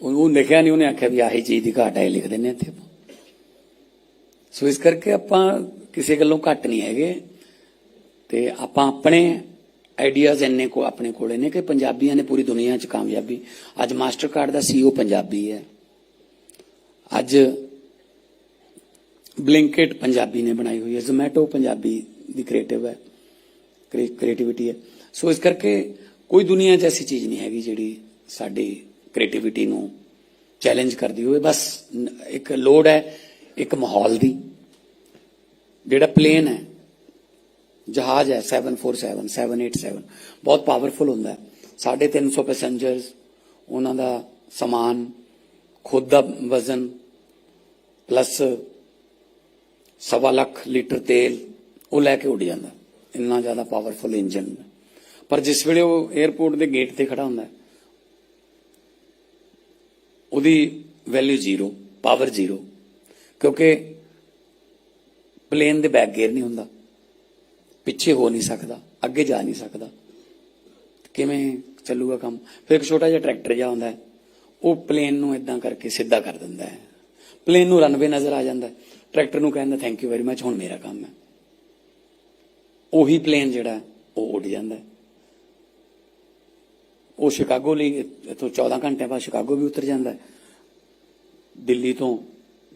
ਉਹ ਲਿਖਿਆ ਨਹੀਂ ਉਹਨੇ ਆਖਿਆ ਵੀ ਆਹੀ ਚੀਜ਼ ਦੀ ਘਾਟ ਹੈ ਇਹ ਲਿਖ ਦਿੰਦੇ ਇੱਥੇ ਸੋ ਇਸ ਕਰਕੇ ਆਪਾਂ ਕਿਸੇ ਗੱਲੋਂ ਘੱਟ ਨਹੀਂ ਹੈਗੇ। ਤੇ ਆਪਾਂ ਆਪਣੇ ਆਈਡੀਆਜ਼ ਇੰਨੇ ਕੋ ਆਪਣੇ ਕੋਲੇ ਨੇ ਕਿ ਪੰਜਾਬੀਆਂ ਨੇ ਪੂਰੀ ਦੁਨੀਆ 'ਚ ਕਾਮਯਾਬੀ। ਅੱਜ ਮਾਸਟਰ ਕਾਰਡ ਦਾ ਸੀਈਓ ਪੰਜਾਬੀ ਹੈ। ਅੱਜ ਬਲਿੰਕਟ ਪੰਜਾਬੀ ਨੇ ਬਣਾਈ ਹੋਈ ਹੈ। ਜ਼ੋਮੈਟੋ ਪੰਜਾਬੀ ਦੀ ਕ੍ਰੀਏਟਿਵ ਹੈ। ਕ੍ਰੀਏਟੀਵਿਟੀ ਹੈ। ਸੋ ਇਸ ਕਰਕੇ ਕੋਈ ਦੁਨੀਆ 'ਚ ਐਸੀ ਚੀਜ਼ ਨਹੀਂ ਹੈਗੀ ਜਿਹੜੀ ਸਾਡੀ ਕ੍ਰੀਏਟੀਵਿਟੀ ਨੂੰ ਚੈਲੰਜ ਕਰਦੀ ਹੋਵੇ ਬਸ ਇੱਕ ਲੋੜ ਹੈ ਇੱਕ ਮਾਹੌਲ ਦੀ। ਜਿਹੜਾ ਪਲੇਨ ਹੈ ਜਹਾਜ਼ ਹੈ 747 787 ਬਹੁਤ ਪਾਵਰਫੁਲ ਹੁੰਦਾ ਹੈ। 350 ਪੈਸੇਂਜਰਸ ਉਹਨਾਂ ਦਾ ਸਮਾਨ ਖੁਦ ਦਾ ਵਜ਼ਨ ਪਲੱਸ ਸਵਾ ਲੱਖ ਲੀਟਰ ਤੇਲ ਉਹ ਲੈ ਕੇ ਉੱਡ ਜਾਂਦਾ। ਇੰਨਾ ਜ਼ਿਆਦਾ ਪਾਵਰਫੁਲ ਇੰਜਨ ਪਰ ਜਿਸ ਵੇਲੇ ਉਹ 에ਅਰਪੋਰਟ ਦੇ ਗੇਟ ਤੇ ਖੜਾ ਹੁੰਦਾ ਹੈ, ਉਹਦੀ ਵੈਲਿਊ ਜ਼ੀਰੋ ਪਾਵਰ ਜ਼ੀਰੋ ਕਿਉਂਕਿ ਪਲੇਨ ਦੇ ਬੈਕ ਗੇਅਰ ਨਹੀਂ ਹੁੰਦਾ। ਪਿੱਛੇ ਹੋ ਨਹੀਂ ਸਕਦਾ, ਅੱਗੇ ਜਾ ਨਹੀਂ ਸਕਦਾ। ਕਿਵੇਂ ਚੱਲੂਗਾ ਕੰਮ? ਫਿਰ ਇੱਕ ਛੋਟਾ ਜਿਹਾ ਟਰੈਕਟਰ ਜਿਹਾ ਹੁੰਦਾ ਉਹ ਪਲੇਨ ਨੂੰ ਇਦਾਂ ਕਰਕੇ ਸਿੱਧਾ ਕਰ ਦਿੰਦਾ ਹੈ। ਪਲੇਨ ਨੂੰ ਰਨਵੇ ਨਜ਼ਰ ਆ ਜਾਂਦਾ ਟਰੈਕਟਰ ਨੂੰ ਕਹਿੰਦਾ ਥੈਂਕ ਯੂ ਵੈਰੀ ਮੱਚ ਹੁਣ ਮੇਰਾ ਕੰਮ ਹੈ। ਉਹੀ ਪਲੇਨ ਜਿਹੜਾ ਉਹ ਉੱਡ ਜਾਂਦਾ ਉਹ ਸ਼ਿਕਾਗੋ ਲਈ, ਇਥੋਂ 14 ਘੰਟਿਆਂ ਬਾਅਦ ਸ਼ਿਕਾਗੋ ਵੀ ਉਤਰ ਜਾਂਦਾ ਹੈ। ਦਿੱਲੀ ਤੋਂ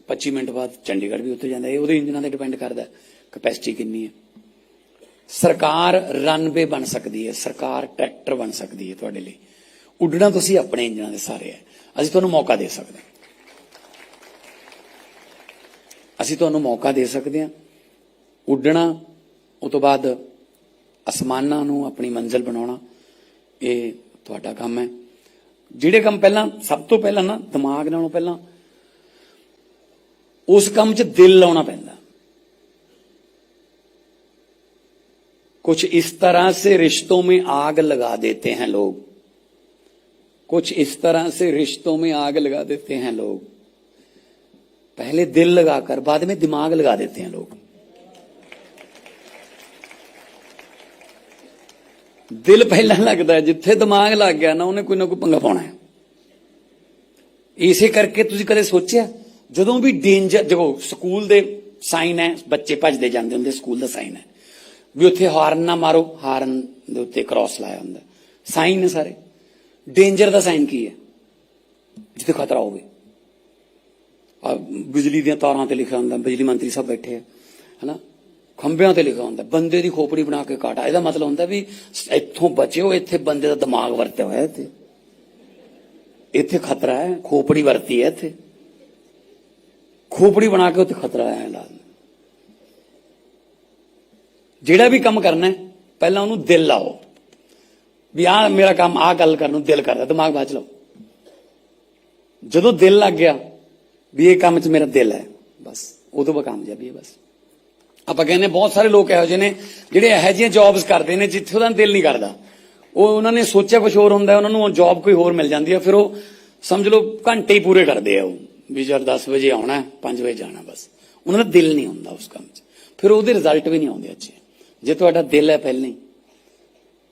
25 ਮਿੰਟ ਬਾਅਦ ਚੰਡੀਗੜ੍ਹ ਵੀ ਉਤਰ ਜਾਂਦਾ ਹੈ। ਇਹ ਉਹਦੇ ਇੰਜਨਾਂ ਤੇ ਡਿਪੈਂਡ ਕਰਦਾ ਕਪੈਸਿਟੀ ਕਿੰਨੀ ਹੈ। ਸਰਕਾਰ ਰਨਵੇ ਬਣ ਸਕਦੀ ਹੈ, ਸਰਕਾਰ ਟਰੈਕਟਰ ਬਣ ਸਕਦੀ ਹੈ ਤੁਹਾਡੇ ਲਈ। ਉੱਡਣਾ ਤੁਸੀਂ ਆਪਣੇ ਇੰਜਨਾਂ ਦੇ ਸਾਰੇ ਹੈ। ਅਸੀਂ ਤੁਹਾਨੂੰ ਮੌਕਾ ਦੇ ਸਕਦੇ ਹਾਂ। ਅਸੀਂ ਤੁਹਾਨੂੰ ਮੌਕਾ ਦੇ ਸਕਦੇ ਹਾਂ। ਉੱਡਣਾ ਉਸ ਤੋਂ ਬਾਅਦ ਅਸਮਾਨਾਂ ਨੂੰ ਆਪਣੀ ਮੰਜ਼ਿਲ ਬਣਾਉਣਾ। ਇਹ ਤੁਹਾਡਾ ਕੰਮ ਹੈ ਜਿਹੜੇ ਕੰਮ ਪਹਿਲਾਂ ਸਭ ਤੋਂ ਪਹਿਲਾਂ ਨਾ ਦਿਮਾਗ ਨਾਲੋਂ ਪਹਿਲਾਂ ਉਸ ਕੰਮ 'ਚ ਦਿਲ ਲਾਉਣਾ ਪੈਂਦਾ कुछ इस तरह से रिश्तों में आग लगा देते हैं लोग कुछ इस तरह से रिश्तों में आग लगा देते हैं लोग पहले दिल लगाकर बाद में दिमाग लगा देते हैं लोग ਦਿਲ ਪਹਿਲਾਂ ਲੱਗਦਾ ਜਿੱਥੇ ਦਿਮਾਗ ਲੱਗ ਗਿਆ ਨਾ ਉਹਨੇ ਕੋਈ ਨਾ ਕੋਈ ਪੰਗਾ ਪਾਉਣਾ ਹੈ। ਇਸੇ ਕਰਕੇ ਤੁਸੀਂ ਕਦੇ ਸੋਚਿਆ, ਜਦੋਂ ਵੀ ਡੇਂਜਰ ਦੇਖੋ, ਸਕੂਲ ਦੇ ਸਾਈਨ ਹੈ, ਬੱਚੇ ਭੱਜਦੇ ਜਾਂਦੇ ਹੁੰਦੇ, ਸਕੂਲ ਦਾ ਸਾਈਨ ਹੈ। ਵੀ ਉੱਥੇ ਹਾਰਨ ਨਾ ਮਾਰੋ, ਹਾਰਨ ਦੇ ਉੱਤੇ ਕ੍ਰਾਸ ਲਾਇਆ ਹੁੰਦਾ ਸਾਈਨ ਨੇ ਸਾਰੇ। ਡੇਂਜਰ ਦਾ ਸਾਈਨ ਕੀ ਹੈ? ਜਿੱਥੇ ਖਤਰਾ ਹੋਵੇ। ਆ ਬਿਜਲੀ ਦੀਆਂ ਤਾਰਾਂ ਤੇ ਲਿਖਿਆ ਹੁੰਦਾ, ਬਿਜਲੀ ਮੰਤਰੀ ਸਾਹਿਬ ਬੈਠੇ ਆ, ਹਨਾ? ਖੰਭਿਆਂ ਤੇ ਲਿਖਿਆ ਹੁੰਦਾ, ਬੰਦੇ ਦੀ ਖੋਪੜੀ ਬਣਾ ਕੇ ਕਾਟਾ। ਇਹਦਾ ਮਤਲਬ ਹੁੰਦਾ ਵੀ ਇੱਥੋਂ ਬਚਿਓ, ਇੱਥੇ ਬੰਦੇ ਦਾ ਦਿਮਾਗ ਵਰਤਿਆ ਹੋਇਆ ਇੱਥੇ। ਇੱਥੇ ਖਤਰਾ ਹੈ, ਖੋਪੜੀ ਵਰਤੀ ਹੈ ਇੱਥੇ। ਖੋਪੜੀ ਬਣਾ ਕੇ ਉੱਥੇ ਖਤਰਾ ਹੈ, ਲਾਲ। ਜਿਹੜਾ ਵੀ ਕੰਮ ਕਰਨਾ ਹੈ, ਪਹਿਲਾਂ ਉਹਨੂੰ ਦਿਲ ਲਾਓ। ਵੀ ਆ ਮੇਰਾ ਕੰਮ ਆ ਗੱਲ ਕਰਨ ਨੂੰ ਦਿਲ ਕਰਦਾ, ਦਿਮਾਗ ਬਾਅਦ ਚ ਲਾਓ। ਜਦੋਂ ਦਿਲ ਲੱਗ ਗਿਆ ਵੀ ਇਹ ਕੰਮ 'ਚ ਮੇਰਾ ਦਿਲ ਹੈ, ਬਸ, ਉਦੋਂ ਬਾ ਕਾਮਯਾਬੀ ਹੈ ਬਸ। ਆਪਾਂ ਕਹਿੰਦੇ ਬਹੁਤ ਸਾਰੇ ਲੋਕ ਇਹੋ ਜਿਹੇ ਨੇ ਜਿਹੜੇ ਇਹੋ ਜਿਹੀਆਂ ਜੌਬਸ ਕਰਦੇ ਨੇ ਜਿੱਥੇ ਉਹਦਾ ਦਿਲ ਨਹੀਂ ਕਰਦਾ। ਉਹ ਉਹਨਾਂ ਨੇ ਸੋਚਿਆ ਕੁਝ ਹੋਰ ਹੁੰਦਾ, ਉਹਨਾਂ ਨੂੰ ਜੌਬ ਕੋਈ ਹੋਰ ਮਿਲ ਜਾਂਦੀ ਹੈ, ਫਿਰ ਉਹ ਸਮਝ ਲਓ ਘੰਟੇ ਹੀ ਪੂਰੇ ਕਰਦੇ ਆ ਉਹ, ਵੀ ਜਦ 10 ਵਜੇ ਆਉਣਾ 5 ਵਜੇ ਜਾਣਾ ਬਸ। ਉਹਨਾਂ ਦਾ ਦਿਲ ਨਹੀਂ ਹੁੰਦਾ ਉਸ ਕੰਮ 'ਚ। ਫਿਰ ਉਹਦੇ ਰਿਜ਼ਲਟ ਵੀ ਨਹੀਂ ਆਉਂਦੇ ਅੱਛੇ। ਜੇ ਤੁਹਾਡਾ ਦਿਲ ਹੈ ਪਹਿਲਾਂ ਹੀ,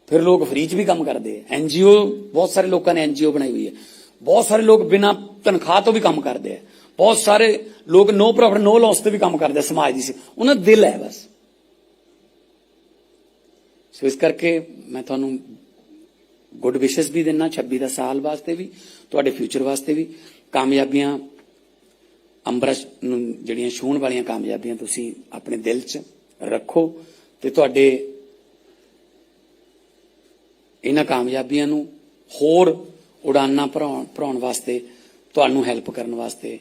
ਫਿਰ ਲੋਕ ਫ੍ਰੀ 'ਚ ਵੀ ਕੰਮ ਕਰਦੇ ਆ। ਐਨਜੀਓ ਬਹੁਤ ਸਾਰੇ ਲੋਕਾਂ ਨੇ ਐਨਜੀਓ ਬਣਾਈ ਹੋਈ ਹੈ। ਬਹੁਤ ਸਾਰੇ ਲੋਕ ਬਿਨਾਂ ਤਨਖਾਹ ਤੋਂ ਵੀ ਕੰਮ ਕਰਦੇ ਆ। ਬਹੁਤ ਸਾਰੇ ਲੋਕ ਨੋ ਪ੍ਰੋਫਿਟ, ਨੋ ਲਾਸ ਤੇ ਵੀ ਕੰਮ ਕਰਦੇ ਸਮਾਜ ਦੀ ਸੇ। ਉਹਨਾਂ ਦਾ ਦਿਲ ਹੈ ਬਸ। ਸੋ ਇਸ ਕਰਕੇ ਮੈਂ ਤੁਹਾਨੂੰ ਗੁੱਡ ਵਿਸ਼ੇਸ ਵੀ ਦੇਣਾ 26 ਦਾ ਸਾਲ ਵਾਸਤੇ ਵੀ, ਤੁਹਾਡੇ ਫਿਊਚਰ ਵਾਸਤੇ ਵੀ। ਕਾਮਯਾਬੀਆਂ ਅੰਬਰਸ਼ ਨੂੰ ਜਿਹੜੀਆਂ ਛੂਹਣ ਵਾਲੀਆਂ ਕਾਮਯਾਬੀਆਂ ਤੁਸੀਂ ਆਪਣੇ ਦਿਲ 'ਚ ਰੱਖੋ ਤੇ ਤੁਹਾਡੇ ਇਹਨਾਂ ਕਾਮਯਾਬੀਆਂ ਨੂੰ ਹੋਰ ਉਡਾਨਾਂ ਭਰਾਉਣ ਭਰਾਉਣ ਵਾਸਤੇ, ਤੁਹਾਨੂੰ ਹੈਲਪ ਕਰਨ ਵਾਸਤੇ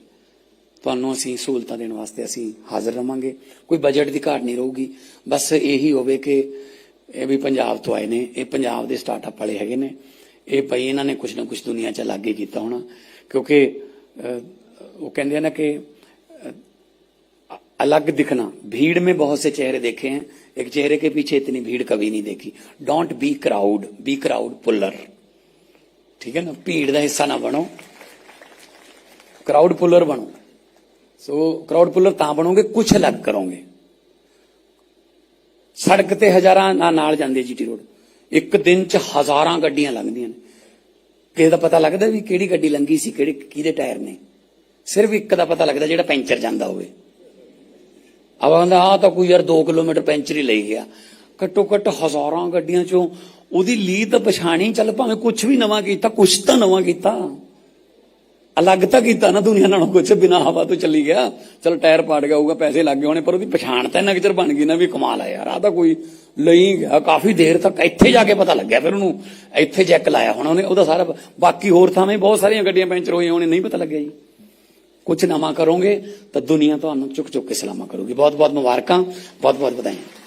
ਤੁਹਾਨੂੰ ਅਸੀਂ ਸਹੂਲਤਾਂ ਦੇਣ ਵਾਸਤੇ ਅਸੀਂ ਹਾਜ਼ਰ ਰਵਾਂਗੇ ਕੋਈ ਬਜਟ ਦੀ ਘਾਟ ਨਹੀਂ ਰਹੂਗੀ ਬਸ ਇਹੀ ਹੋਵੇ ਕਿ ਇਹ ਵੀ ਪੰਜਾਬ ਤੋਂ ਆਏ ਨੇ ਇਹ ਪੰਜਾਬ ਦੇ ਸਟਾਰਟਅਪ ਵਾਲੇ ਹੈਗੇ ਨੇ ਇਹ ਭਈ ਇਹਨਾਂ ਨੇ ਕੁਝ ਨਾ ਕੁਝ ਦੁਨੀਆ 'ਚ ਲਾਗੇ ਕੀਤਾ ਹੋਣਾ ਕਿਉਂਕਿ ਅਹ, ਉਹ ਕਹਿੰਦੇ ਆ ਨਾ ਕਿ अलग दिखना भीड़ में बहुत से चेहरे देखे हैं एक चेहरे के पीछे इतनी भीड़ कभी नहीं देखी don't be crowd be crowd puller ठीक है ना भीड़ का हिस्सा ना बनो क्राउड पुलर बनो ਸੋ ਕਰਾਊਡ ਪੁਲਰ ਤਾਂ ਬਣੋਗੇ, ਕੁਛ ਅਲੱਗ ਕਰੋਗੇ। ਸੜਕ ਤੇ ਹਜ਼ਾਰਾਂ ਨਾਲ ਨਾਲ ਜਾਂਦੇ ਜੀਟੀ ਰੋਡ। ਇੱਕ ਦਿਨ ਚ ਹਜ਼ਾਰਾਂ ਗੱਡੀਆਂ ਲੰਘਦੀਆਂ ਨੇ। ਕਿਸੇ ਦਾ ਪਤਾ ਲੱਗਦਾ ਵੀ ਕਿਹੜੀ ਗੱਡੀ ਲੰਗੀ ਸੀ, ਕਿਹੜੇ, ਕਿਹਦੇ ਟਾਇਰ ਨੇ? ਸਿਰਫ ਇੱਕ ਦਾ ਪਤਾ ਲੱਗਦਾ ਜਿਹੜਾ ਪੈਂਚਰ ਜਾਂਦਾ ਹੋਵੇ। ਆਵਾ ਬੰਦਾ ਆ ਤਾਂ ਕੋਈ ਯਾਰ 2 ਕਿਲੋਮੀਟਰ ਪੈਂਚਰ ਹੀ ਲਈ ਗਿਆ। ਘੱਟੋ ਘੱਟ ਹਜ਼ਾਰਾਂ ਗੱਡੀਆਂ ਚੋਂ ਉਹਦੀ ਲੀਡ ਤਾਂ ਪਛਾਣੀ, ਚੱਲ ਭਾਵੇਂ ਕੁਝ ਵੀ ਨਵਾਂ ਕੀਤਾ ਕੁਝ ਤਾਂ ਨਵਾਂ ਕੀਤਾ। ਅਲੱਗ ਤਾਂ ਕੀਤਾ ਨਾ ਦੁਨੀਆ ਨਾਲੋਂ ਕੁਝ ਬਿਨਾ ਹਵਾ ਤੋਂ ਚੱਲੀ ਗਿਆ। ਚਲ ਟਾਇਰ ਪਾੜ ਗਿਆ ਹੋਊਗਾ, ਪੈਸੇ ਲੱਗ ਗਏ ਹੋਣੇ, ਪਰ ਉਹਦੀ ਪਛਾਣ ਤਾਂ ਇੰਨਾ ਕੁ ਚਿਰ ਬਣ ਗਈ ਨਾ ਵੀ ਕਮਾਲ ਆ ਯਾਰ ਆ ਤਾਂ ਕੋਈ ਲਈ ਗਿਆ। ਕਾਫੀ ਦੇਰ ਤੱਕ ਇੱਥੇ ਜਾ ਕੇ ਪਤਾ ਲੱਗਿਆ ਫਿਰ ਉਹਨੂੰ, ਇੱਥੇ ਜੈਕ ਲਾਇਆ ਹੁਣ ਉਹਨੇ, ਉਹਦਾ ਸਾਰਾ ਬਾਕੀ ਹੋਰ ਥਾਵੇਂ ਬਹੁਤ ਸਾਰੀਆਂ ਗੱਡੀਆਂ ਪੈਂਚਰ ਹੋਈਆਂ ਉਹਨੇ ਨਹੀਂ ਪਤਾ ਲੱਗਿਆ ਜੀ। ਕੁਝ ਨਵਾਂ ਕਰੋਗੇ ਤਾਂ ਦੁਨੀਆ ਤੁਹਾਨੂੰ ਚੁੱਕ ਚੁੱਕ ਕੇ ਸਲਾਮਾ ਕਰੂਗੀ। ਬਹੁਤ ਬਹੁਤ ਮੁਬਾਰਕਾਂ ਬਹੁਤ ਬਹੁਤ ਵਧਾਈਆਂ।